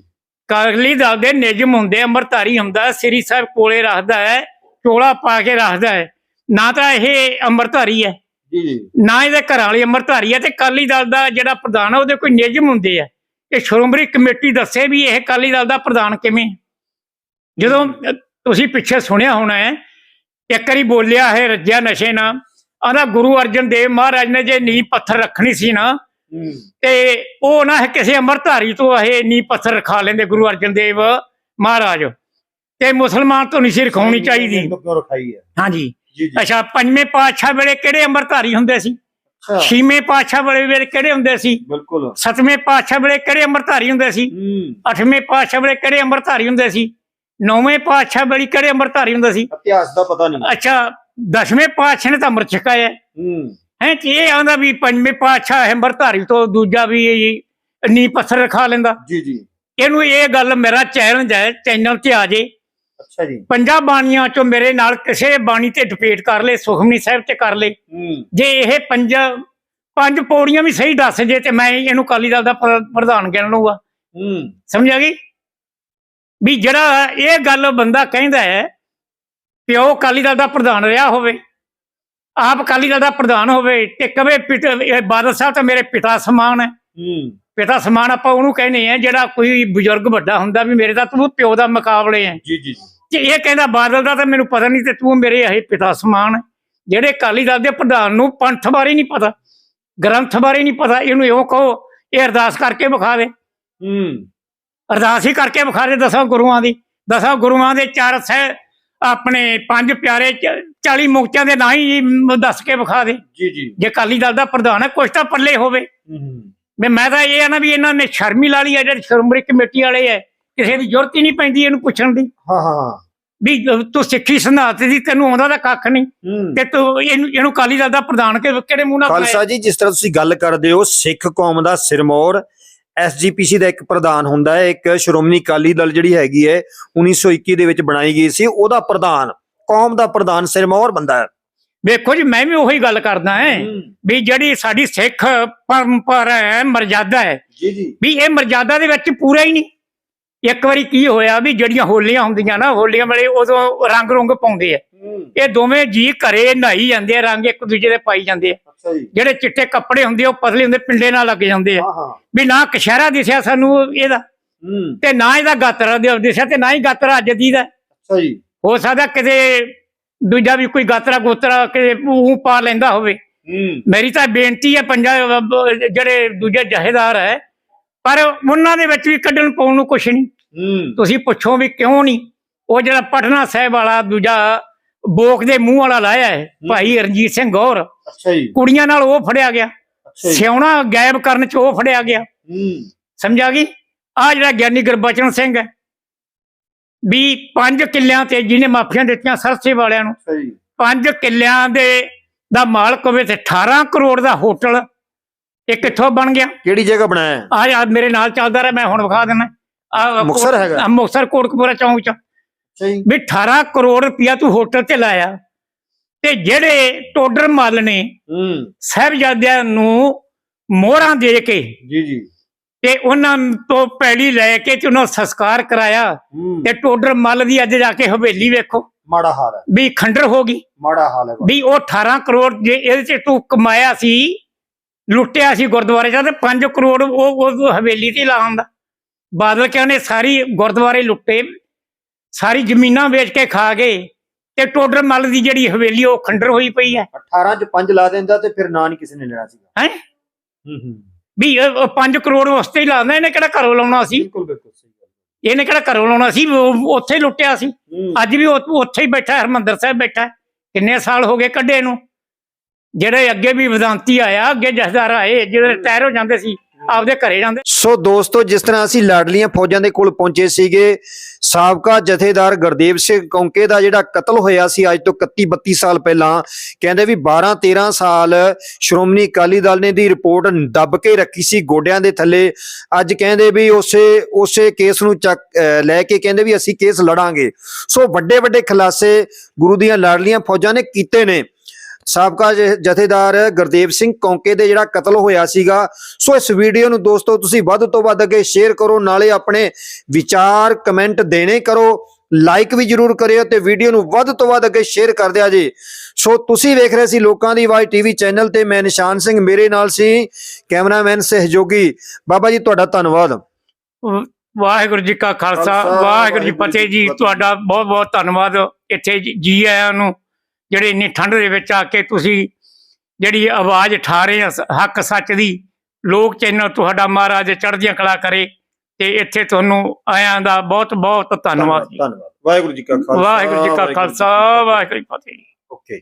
Speaker 1: ਅਕਾਲੀ ਦਲ ਦੇ ਨਿਯਮ ਹੁੰਦੇ ਅੰਮ੍ਰਿਤਧਾਰੀ ਹੁੰਦਾ ਸ੍ਰੀ ਸਾਹਿਬ ਕੋਲੇ ਰੱਖਦਾ ਹੈ ਚੋਲਾ ਪਾ ਕੇ ਰੱਖਦਾ ਹੈ। ਨਾ ਤਾਂ ਇਹ ਅੰਮ੍ਰਿਤਧਾਰੀ ਹੈ।
Speaker 2: ਜੀ
Speaker 1: ਨਾ ਇਹਦੇ ਘਰ ਵਾਲੀ ਅੰਮ੍ਰਿਤਧਾਰੀ ਹੈ ਤੇ ਅਕਾਲੀ ਦਲ ਦਾ ਜਿਹੜਾ ਪ੍ਰਧਾਨ ਹੈ ਉਹਦੇ ਕੋਈ ਨਿਯਮ ਹੁੰਦੇ ਆ। ਇਹ ਸ਼੍ਰੋਮਣੀ ਕਮੇਟੀ ਦੱਸੇ ਵੀ ਇਹ ਅਕਾਲੀ ਦਲ ਦਾ ਪ੍ਰਧਾਨ ਕਿਵੇਂ ਜਦੋਂ ਤੁਸੀਂ ਪਿੱਛੇ ਸੁਣਿਆ ਹੋਣਾ ਹੈ ਇੱਕ ਵਾਰੀ ਬੋਲਿਆ ਹੈ ਰੱਜਿਆ ਨਸ਼ੇ ਨਾਲ ਆਂਦਾ ਗੁਰੂ ਅਰਜਨ ਦੇਵ ਮਹਾਰਾਜ ਨੇ ਜੇ ਨੀਂਹ ਪੱਥਰ ਰੱਖਣੀ ਸੀ ਨਾ ਤੇ ਉਹ ਨਾ ਕਿਸੇ ਅੰਮ੍ਰਿਤਧਾਰੀ ਤੋਂ ਇਹ ਨੀ ਪੱਥਰ ਰਖਾ ਲੈਂਦੇ ਗੁਰੂ ਅਰਜਨ ਦੇਵ ਮਹਾਰਾਜ। ਤੇ ਮੁਸਲਮਾਨ ਤੋਂ ਨਹੀਂ ਸੀ ਰਖਾਉਣੀ ਚਾਹੀਦੀ।
Speaker 2: ਕਿਉਂ ਰਖਾਈ ਹੈ?
Speaker 1: ਹਾਂਜੀ।
Speaker 2: ਜੀ ਜੀ।
Speaker 1: ਅੱਛਾ ਪੰਜਵੇਂ ਪਾਤਸ਼ਾਹ ਵੇਲੇ ਕਿਹੜੇ ਅੰਮ੍ਰਿਤਧਾਰੀ ਹੁੰਦੇ ਸੀ?
Speaker 2: ਅੱਛਾ।
Speaker 1: ਛੇਵੇਂ ਪਾਤਸ਼ਾਹ ਵੇਲੇ ਵੇਲੇ ਕਿਹੜੇ ਹੁੰਦੇ ਸੀ?
Speaker 2: ਬਿਲਕੁਲ।
Speaker 1: ਸੱਤਵੇਂ ਪਾਤਸ਼ਾਹ ਵੇਲੇ ਕਿਹੜੇ ਅੰਮ੍ਰਿਤਧਾਰੀ ਹੁੰਦੇ ਸੀ?
Speaker 2: ਹੂੰ।
Speaker 1: ਅੱਠਵੇਂ ਪਾਤਸ਼ਾਹ ਵੇਲੇ ਕਿਹੜੇ ਅੰਮ੍ਰਿਤਧਾਰੀ ਹੁੰਦੇ ਸੀ? ਨੌਵੇਂ ਪਾਤਸ਼ਾਹ ਵੇਲੇ ਕਿਹੜੇ ਅੰਮ੍ਰਿਤਧਾਰੀ ਹੁੰਦੇ ਸੀ?
Speaker 2: ਇਤਿਹਾਸ ਦਾ ਪਤਾ ਨਹੀਂ।
Speaker 1: ਅੱਛਾ ਦਸਵੇਂ ਪਾਤਸ਼ਾਹ ਨੇ ਤਾਂ ਅੰਮ੍ਰਿਤ ਛਕਾਇਆ
Speaker 2: ਹੂੰ।
Speaker 1: ਹੈ। ਕਿ ਇਹ ਆਂਦਾ ਵੀ ਪੰਜਵੇਂ ਪਾਤਸ਼ਾਹ ਹੈ ਅੰਮ੍ਰਿਤਧਾਰੀ ਤੋਂ ਦੂਜਾ ਵੀ ਨੀ ਪੱਥਰ ਰਖਾ ਲੈਂਦਾ।
Speaker 2: ਜੀ ਜੀ।
Speaker 1: ਇਹਨੂੰ ਇਹ ਗੱਲ ਮੇਰਾ ਚੈਲੰਜ ਹੈ ਚੈਨਲ ਤੇ ਆ ਜੇ।
Speaker 2: ਅੱਛਾ ਜੀ।
Speaker 1: ਪੰਜਾਂ ਬਾਣੀਆਂ ਚੋਂ ਮੇਰੇ ਨਾਲ ਕਿਸੇ ਬਾਣੀ ਤੇ ਡਿਬੇਟ ਕਰ ਲੈ ਸੁਖਮਨੀ ਸਾਹਿਬ ਤੇ ਕਰ ਲੈ ਜੇ ਇਹ ਪੰਜ ਪੰਜ ਪੌੜੀਆਂ ਵੀ ਸਹੀ ਦੱਸ ਜੇ ਤੇ ਮੈਂ ਇਹਨੂੰ ਕਾਲੀ ਦਲ ਦਾ ਪ੍ਰ- ਪ੍ਰਧਾਨ ਗਿਣ ਲਊਗਾ।
Speaker 2: ਹੂੰ।
Speaker 1: ਸਮਝ ਆ ਗਈ ਵੀ ਜਿਹੜਾ ਇਹ ਗੱਲ ਬੰਦਾ ਕਹਿੰਦਾ ਹੈ ਪਿਓ ਕਾਲੀ ਦਲ ਦਾ ਪ੍ਰਧਾਨ ਰਿਹਾ ਹੋਵੇ ਆਪ ਕਾਲੀ ਦਲ ਦਾ ਪ੍ਰਧਾਨ ਹੋਵੇ ਤੇ ਕਵੇ ਬਾਦਲ ਸਾਹਿਬ ਤਾਂ ਮੇਰੇ ਪਿਤਾ ਸਮਾਨ ਹੂੰ। ਪਿਤਾ ਸਮਾਨ ਆਪਾਂ ਉਹਨੂੰ ਕਹਿੰਦੇ ਆ ਜਿਹੜਾ ਕੋਈ ਬਜ਼ੁਰਗ ਵੱਡਾ ਹੁੰਦਾ ਵੀ ਮੇਰੇ ਤਾਂ ਤੂੰ ਪਿਓ ਦਾ ਮੁਕਾਬਲੇ ਹੈ।
Speaker 2: ਜੀ ਜੀ
Speaker 1: ਤੇ ਇਹ ਕਹਿੰਦਾ ਬਾਦਲ ਦਾ ਤਾਂ ਮੈਨੂੰ ਪਤਾ ਨਹੀਂ ਤੇ ਤੂੰ ਮੇਰੇ ਇਹ ਪਿਤਾ ਸਮਾਨ। ਜਿਹੜੇ ਅਕਾਲੀ ਦਲ ਦੇ ਪ੍ਰਧਾਨ ਨੂੰ ਪੰਥ ਬਾਰੇ ਨਹੀਂ ਪਤਾ ਗ੍ਰੰਥ ਬਾਰੇ ਨਹੀਂ ਪਤਾ ਇਹਨੂੰ ਇਉਂ ਕਹੋ ਇਹ ਅਰਦਾਸ ਕਰਕੇ ਵਿਖਾ ਦੇ।
Speaker 2: ਹੂੰ।
Speaker 1: ਅਰਦਾਸ ਹੀ ਕਰਕੇ ਵਿਖਾ ਦੇ ਦਸਾਂ ਗੁਰੂਆਂ ਦੀ। ਦਸਾਂ ਗੁਰੂਆਂ ਦੇ ਚਾਰ ਸਹਿ ਆਪਣੇ ਪੰਜ ਪਿਆਰੇ 40 ਮੁਕਤਿਆਂ ਦੇ ਨਾਂ ਹੀ ਦੱਸ ਕੇ ਵਿਖਾ ਦੇ।
Speaker 2: ਜੀ ਜੀ।
Speaker 1: ਜੇ ਅਕਾਲੀ ਦਲ ਦਾ ਪ੍ਰਧਾਨ ਹੈ ਕੁਛ ਤਾਂ ਪੱਲੇ ਹੋਵੇ।
Speaker 2: ਹੂੰ।
Speaker 1: ਮੈਂ ਮੈਂ ਤਾਂ ਇਹ ਆ ਨਾ ਵੀ ਇਹਨਾਂ ਨੇ ਸ਼ਰਮ ਲਾ ਲਈ ਹੈ ਜਿਹੜੇ ਸ਼੍ਰੋਮਣੀ ਕਮੇਟੀ ਵਾਲੇ ਐ ਕਿਸੇ ਦੀ ਜ਼ਰੂਰਤ ਹੀ ਨਹੀਂ ਪੈਂਦੀ ਇਹਨੂੰ ਪੁੱਛਣ ਦੀ।
Speaker 2: ਹਾਂ
Speaker 1: ਵੀ ਤੂੰ ਸਿੱਖੀ ਸੰਧਾਤ ਦੀ ਤੈਨੂੰ ਆਉਂਦਾ ਤਾਂ ਕੱਖ ਨਹੀਂ। ਤੇ ਤੂੰ ਇਹਨੂੰ ਇਹਨੂੰ ਕਾਲੀ ਦਲ ਦਾ ਪ੍ਰਧਾਨ ਕਿਹੜੇ ਮੂੰਹ ਨਾਲ
Speaker 2: ਖਾਲਸਾ ਜੀ ਜਿਸ ਤਰ੍ਹਾਂ ਤੁਸੀਂ ਗੱਲ ਕਰਦੇ ਹੋ ਸਿੱਖ ਕੌਮ ਦਾ ਸਿਰਮੌਰ ਐਸਜੀਪੀਸੀ ਦਾ ਇੱਕ ਪ੍ਰਧਾਨ ਹੁੰਦਾ ਹੈ। ਇੱਕ ਸ਼੍ਰੋਮਣੀ ਅਕਾਲੀ ਦਲ ਜਿਹੜੀ ਹੈਗੀ ਹੈ 1921 ਦੇ ਵਿੱਚ ਬਣਾਈ ਗਈ ਸੀ। ਉਹਦਾ ਪ੍ਰਧਾਨ ਕੌਮ ਦਾ ਪ੍ਰਧਾਨ ਸਿਰਮੌਰ ਬੰਦਾ ਹੈ।
Speaker 1: ਵੇਖੋ ਜੀ ਮੈਂ ਵੀ ਉਹੀ ਗੱਲ ਕਰਦਾ ਹਾਂ ਵੀ ਜਿਹੜੀ ਸਾਡੀ ਸਿੱਖ ਪਰੰਪਰਾ ਹੈ ਮਰਜ਼ਾਦਾ ਹੈ
Speaker 2: ਜੀ ਜੀ।
Speaker 1: ਵੀ ਇਹ ਮਰਜ਼ਾਦਾ ਦੇ ਵਿੱਚ ਪੂਰਾ ਹੀ ਨਹੀਂ। ਇੱਕ ਵਾਰੀ ਕੀ ਹੋਇਆ ਵੀ ਜਿਹੜੀਆਂ ਹੋਲੀਆਂ ਹੁੰਦੀਆਂ ਨਾ ਹੋਲੀਆਂ ਵੇਲੇ ਉਦੋਂ ਰੰਗ ਰੁੰਗ ਪਾਉਂਦੇ ਆ। ਇਹ ਦੋਵੇਂ ਜੀ ਘਰੇ ਨਹਾਈ ਜਾਂਦੇ ਆ ਰੰਗ ਇੱਕ ਦੂਜੇ ਦੇ ਪਾਈ ਜਾਂਦੇ ਆ। ਜਿਹੜੇ ਚਿੱਟੇ ਕੱਪੜੇ ਹੁੰਦੇ ਉਹ ਪਤਲੇ ਹੁੰਦੇ ਪਿੰਡੇ ਨਾਲ ਲੱਗ ਜਾਂਦੇ ਆ। ਵੀ ਨਾ ਕਸ਼ਹਿਰਾ ਦਿਸਿਆ ਸਾਨੂੰ ਇਹਦਾ ਤੇ ਨਾ ਇਹਦਾ ਗਾਤਰਾ ਦਿਸਿਆ ਤੇ ਨਾ ਹੀ ਗਾਤਰਾ ਅੱਜ ਦੀ ਦਾ। ਹੋ ਸਕਦਾ ਕਿਤੇ ਦੂਜਾ ਵੀ ਕੋਈ ਗਾਤਰਾ ਗੋਤਰਾ ਕਿਤੇ ਉਹ ਪਾ ਲੈਂਦਾ ਹੋਵੇ। ਮੇਰੀ ਤਾਂ ਬੇਨਤੀ ਹੈ ਪੰਜਾਬ ਜਿਹੜੇ ਦੂਜੇ ਜਹੇਦਾਰ ਹੈ ਪਰ ਉਹਨਾਂ ਦੇ ਵਿੱਚ ਵੀ ਕੱਢਣ ਪਾਉਣ ਨੂੰ ਕੁਛ ਨਹੀਂ। ਤੁਸੀਂ ਪੁੱਛੋ ਵੀ ਕਿਉਂ ਨਹੀਂ? ਉਹ ਜਿਹੜਾ ਪਟਨਾ ਸਾਹਿਬ ਵਾਲਾ ਦੂਜਾ ਬੋਕ ਦੇ ਮੂੰਹ ਵਾਲਾ ਲਾਇਆ ਹੈ ਭਾਈ ਰਣਜੀਤ ਸਿੰਘ ਗੌਰ।
Speaker 2: ਅੱਛਾ ਜੀ।
Speaker 1: ਕੁੜੀਆਂ ਨਾਲ ਉਹ ਫੜਿਆ ਗਿਆ। ਸਿਉਣਾ ਗਾਇਬ ਕਰਨ ਚ ਉਹ ਫੜਿਆ ਗਿਆ। ਸਮਝਾ ਗਈ? ਆ ਜਿਹੜਾ ਗਿਆਨੀ ਗੁਰਬਚਨ ਸਿੰਘ ਹੈ ਵੀ ਪੰਜ ਕਿੱਲਿਆਂ ਤੇ ਜਿਹਨੇ ਮਾਫੀਆਂ ਦਿੱਤੀਆਂ ਸਰਸੇ ਵਾਲਿਆਂ ਨੂੰ
Speaker 2: ਸਹੀ।
Speaker 1: ਪੰਜ ਕਿੱਲਿਆਂ ਦੇ ਦਾ ਮਾਲਕ ਹੋਵੇ ਤੇ 18 ਕਰੋੜ ਦਾ ਹੋਟਲ ਇਹ ਕਿੱਥੋਂ ਬਣ ਗਿਆ?
Speaker 2: ਕਿਹੜੀ ਜਗ੍ਹਾ ਬਣਾਇਆ?
Speaker 1: ਆ ਯਾਰ ਮੇਰੇ ਨਾਲ ਚੱਲਦਾ ਰਿਹਾ ਮੈਂ ਹੁਣ ਵਿਖਾ ਦਿੰਦਾ। ਆ
Speaker 2: ਮੁਕਤਸਰ ਹੈਗਾ?
Speaker 1: ਮੁਕਸਰ ਕੋਟਕਪੂਰਾ ਚੌਂਕ ਚ
Speaker 2: ਸਹੀ।
Speaker 1: ਵੀ 18 ਕਰੋੜ ਰੁਪਇਆ ਤੂੰ ਹੋਟਲ ਤੇ ਲਾਇਆ ਤੇ ਜਿਹੜੇ ਟੋਡਰ ਮੱਲ ਨੇ
Speaker 2: ਹੂੰ।
Speaker 1: ਸਾਹਿਬਜ਼ਾਦਿਆਂ ਨੂੰ ਮੋਹਰਾਂ ਦੇ ਕੇ
Speaker 2: ਜੀ ਜੀ।
Speaker 1: ਤੇ ਉਹਨਾਂ ਤੋਂ ਪੈੜੀ ਲੈ ਕੇ ਤੇ ਉਹਨਾਂ ਸੰਸਕਾਰ ਕਰਾਇਆ ਤੇ ਟੋਡਰ ਮੱਲ ਦੀ ਅੱਜ ਜਾ ਕੇ ਹਵੇਲੀ ਵੇਖੋ।
Speaker 2: ਮਾੜਾ ਹਾਲ ਹੈ।
Speaker 1: ਵੀ ਖੰਡਰ ਹੋ ਗਈ।
Speaker 2: ਮਾੜਾ ਹਾਲ ਹੈ
Speaker 1: ਵੀ ਉਹ 18 ਕਰੋੜ ਜੇ ਇਹਦੇ ਚ ਤੂੰ ਕਮਾਇਆ ਸੀ ਲੁੱਟਿਆ ਸੀ ਗੁਰਦੁਆਰੇ ਦਾ ਤੇ 5 ਕਰੋੜ ਉਹ ਉਹ ਹਵੇਲੀ ਤੇ ਲਾਉਂਦਾ ਬਾਦਲ ਕਹਿੰਦੇ ਸਾਰੀ ਗੁਰਦੁਆਰੇ ਲੁੱਟੇ ਸਾਰੀ ਜ਼ਮੀਨਾਂ ਵੇਚ ਕੇ ਖਾ ਗਏ ਤੇ ਟੋਡਰ ਮੱਲ ਦੀ ਜਿਹੜੀ ਹਵੇਲੀ ਉਹ ਖੰਡਰ ਹੋਈ ਪਈ ਹੈ।
Speaker 2: 18 ਚ 5 ਲਾ ਦਿੰਦਾ ਤੇ ਫਿਰ ਨਾਂ ਨਹੀਂ ਕਿਸੇ ਨੇ ਲੈਣਾ ਸੀਗਾ।
Speaker 1: ਹੈਂ?
Speaker 2: ਹੂੰ ਹੂੰ।
Speaker 1: ਵੀ 5 ਕਰੋੜ ਵਾਸਤੇ ਹੀ ਲਾਉਂਦਾ ਇਹਨੇ ਕਿਹੜਾ ਘਰੋਂ ਲਾਉਣਾ ਸੀ?
Speaker 2: ਬਿਲਕੁਲ ਬਿਲਕੁਲ ਸਹੀ ਗੱਲ
Speaker 1: ਇਹਨੇ ਕਿਹੜਾ ਘਰੋਂ ਲਾਉਣਾ ਸੀ? ਉੱਥੇ ਹੀ ਲੁੱਟਿਆ ਸੀ। ਅੱਜ ਵੀ ਉੱਥੇ ਹੀ ਬੈਠਾ ਹਰਮੰਦਰ ਸਾਹਿਬ ਬੈਠਾ। ਕਿੰਨੇ ਸਾਲ ਹੋ ਗਏ ਕੱਢੇ ਨੂੰ। ਜਿਹੜੇ ਅੱਗੇ ਵੀ ਵਿਦਾਂਤੀ ਆਇਆ ਅੱਗੇ ਜਥੇਦਾਰ ਆਏ ਜਿਹੜੇ ਰਿਟਾਇਰ ਹੋ ਜਾਂਦੇ ਸੀ ਆਪਦੇ ਘਰੇ ਜਾਂਦੇ।
Speaker 2: ਸੋ ਦੋਸਤੋ, ਜਿਸ ਤਰ੍ਹਾਂ ਅਸੀਂ ਲਾਡਲੀਆਂ ਫੌਜਾਂ ਦੇ ਕੋਲ ਪਹੁੰਚੇ ਸੀਗੇ, ਸਾਬਕਾ ਜਥੇਦਾਰ ਗੁਰਦੇਵ ਸਿੰਘ ਕੌਂਕੇ ਦਾ ਜਿਹੜਾ ਕਤਲ ਹੋਇਆ ਸੀ ਅੱਜ ਤੋਂ 31 32 ਸਾਲ ਪਹਿਲਾਂ, ਕਹਿੰਦੇ ਵੀ 12 13 ਸਾਲ ਸ਼੍ਰੋਮਣੀ ਅਕਾਲੀ ਦਲ ਨੇ ਦੀ ਰਿਪੋਰਟ ਦੱਬ ਕੇ ਰੱਖੀ ਸੀ ਗੋਡਿਆਂ ਦੇ ਥੱਲੇ। ਅੱਜ ਕਹਿੰਦੇ ਵੀ ਉਸੇ ਉਸੇ ਕੇਸ ਨੂੰ ਚੱਕ ਲੈ ਕੇ ਕਹਿੰਦੇ ਵੀ ਅਸੀਂ ਕੇਸ ਲੜਾਂਗੇ। ਸੋ ਵੱਡੇ ਵੱਡੇ ਖੁਲਾਸੇ ਗੁਰੂ ਦੀਆਂ ਲਾਡਲੀਆਂ ਫੌਜਾਂ ਨੇ ਕੀਤੇ ਨੇ। ਸਾਬਕਾ ਜਥੇਦਾਰ ਗੁਰਦੇਵ ਸਿੰਘ ਕੌਂਕੇ ਦੇ ਜਿਹੜਾ ਕਤਲ ਹੋਇਆ ਸੀਗਾ ਸੋ ਇਸ ਵੀਡੀਓ ਨੂੰ ਦੋਸਤੋ ਤੁਸੀਂ ਵੱਧ ਤੋਂ ਵੱਧ ਅੱਗੇ ਸ਼ੇਅਰ ਕਰੋ ਨਾਲੇ ਆਪਣੇ ਵਿਚਾਰ ਕਮੈਂਟ ਦੇਣੇ ਕਰੋ ਲਾਈਕ ਵੀ ਜਰੂਰ ਕਰਿਓ ਤੇ ਵੀਡੀਓ ਨੂੰ ਵੱਧ ਤੋਂ ਵੱਧ ਅੱਗੇ ਸ਼ੇਅਰ ਕਰ ਦਿਆ ਜੀ। ਸੋ ਤੁਸੀਂ ਵੇਖ ਰਹੇ ਸੀ ਲੋਕਾਂ ਦੀ ਆਵਾਜ਼ ਟੀਵੀ ਚੈਨਲ ਤੇ ਮੈਂ ਨਿਸ਼ਾਨ ਸਿੰਘ ਮੇਰੇ ਨਾਲ ਸੀ ਕੈਮਰਾਮੈਨ ਸਹਿਯੋਗੀ। ਬਾਬਾ ਜੀ ਤੁਹਾਡਾ ਧੰਨਵਾਦ।
Speaker 1: ਵਾਹਿਗੁਰੂ ਜੀ ਕਾ ਖਾਲਸਾ ਵਾਹਿਗੁਰੂ ਜੀ ਫਤਿਹ ਜੀ। ਤੁਹਾਡਾ ਬਹੁਤ ਬਹੁਤ ਧੰਨਵਾਦ। ਇੱਥੇ ਜੀ ਆਇਆਂ ਨੂੰ ਜਿਹੜੇ ਇੰਨੀ ਠੰਡ ਦੇ ਵਿੱਚ ਆ ਕੇ ਤੁਸੀਂ ਜਿਹੜੀ ਆਵਾਜ਼ ਉਠਾ ਰਹੇ ਆ ਹੱਕ ਸੱਚ ਦੀ ਲੋਕ ਚੈਨਲ ਤੁਹਾਡਾ ਮਹਾਰਾਜ ਚੜ੍ਹਦੀਆਂ ਕਲਾ ਕਰੇ ਤੇ ਇੱਥੇ ਤੁਹਾਨੂੰ ਆਇਆਂ ਦਾ ਬਹੁਤ ਬਹੁਤ ਧੰਨਵਾਦ
Speaker 2: ਧੰਨਵਾਦ ਵਾਹਿਗੁਰੂ ਜੀ ਕਾ ਖਾਲਸਾ
Speaker 1: ਵਾਹਿਗੁਰੂ ਜੀ ਕਾ ਖਾਲਸਾ ਵਾਹਿਗੁਰੂ ਜੀ ਕੀ ਫਤਿਹ।
Speaker 2: ਓਕੇ।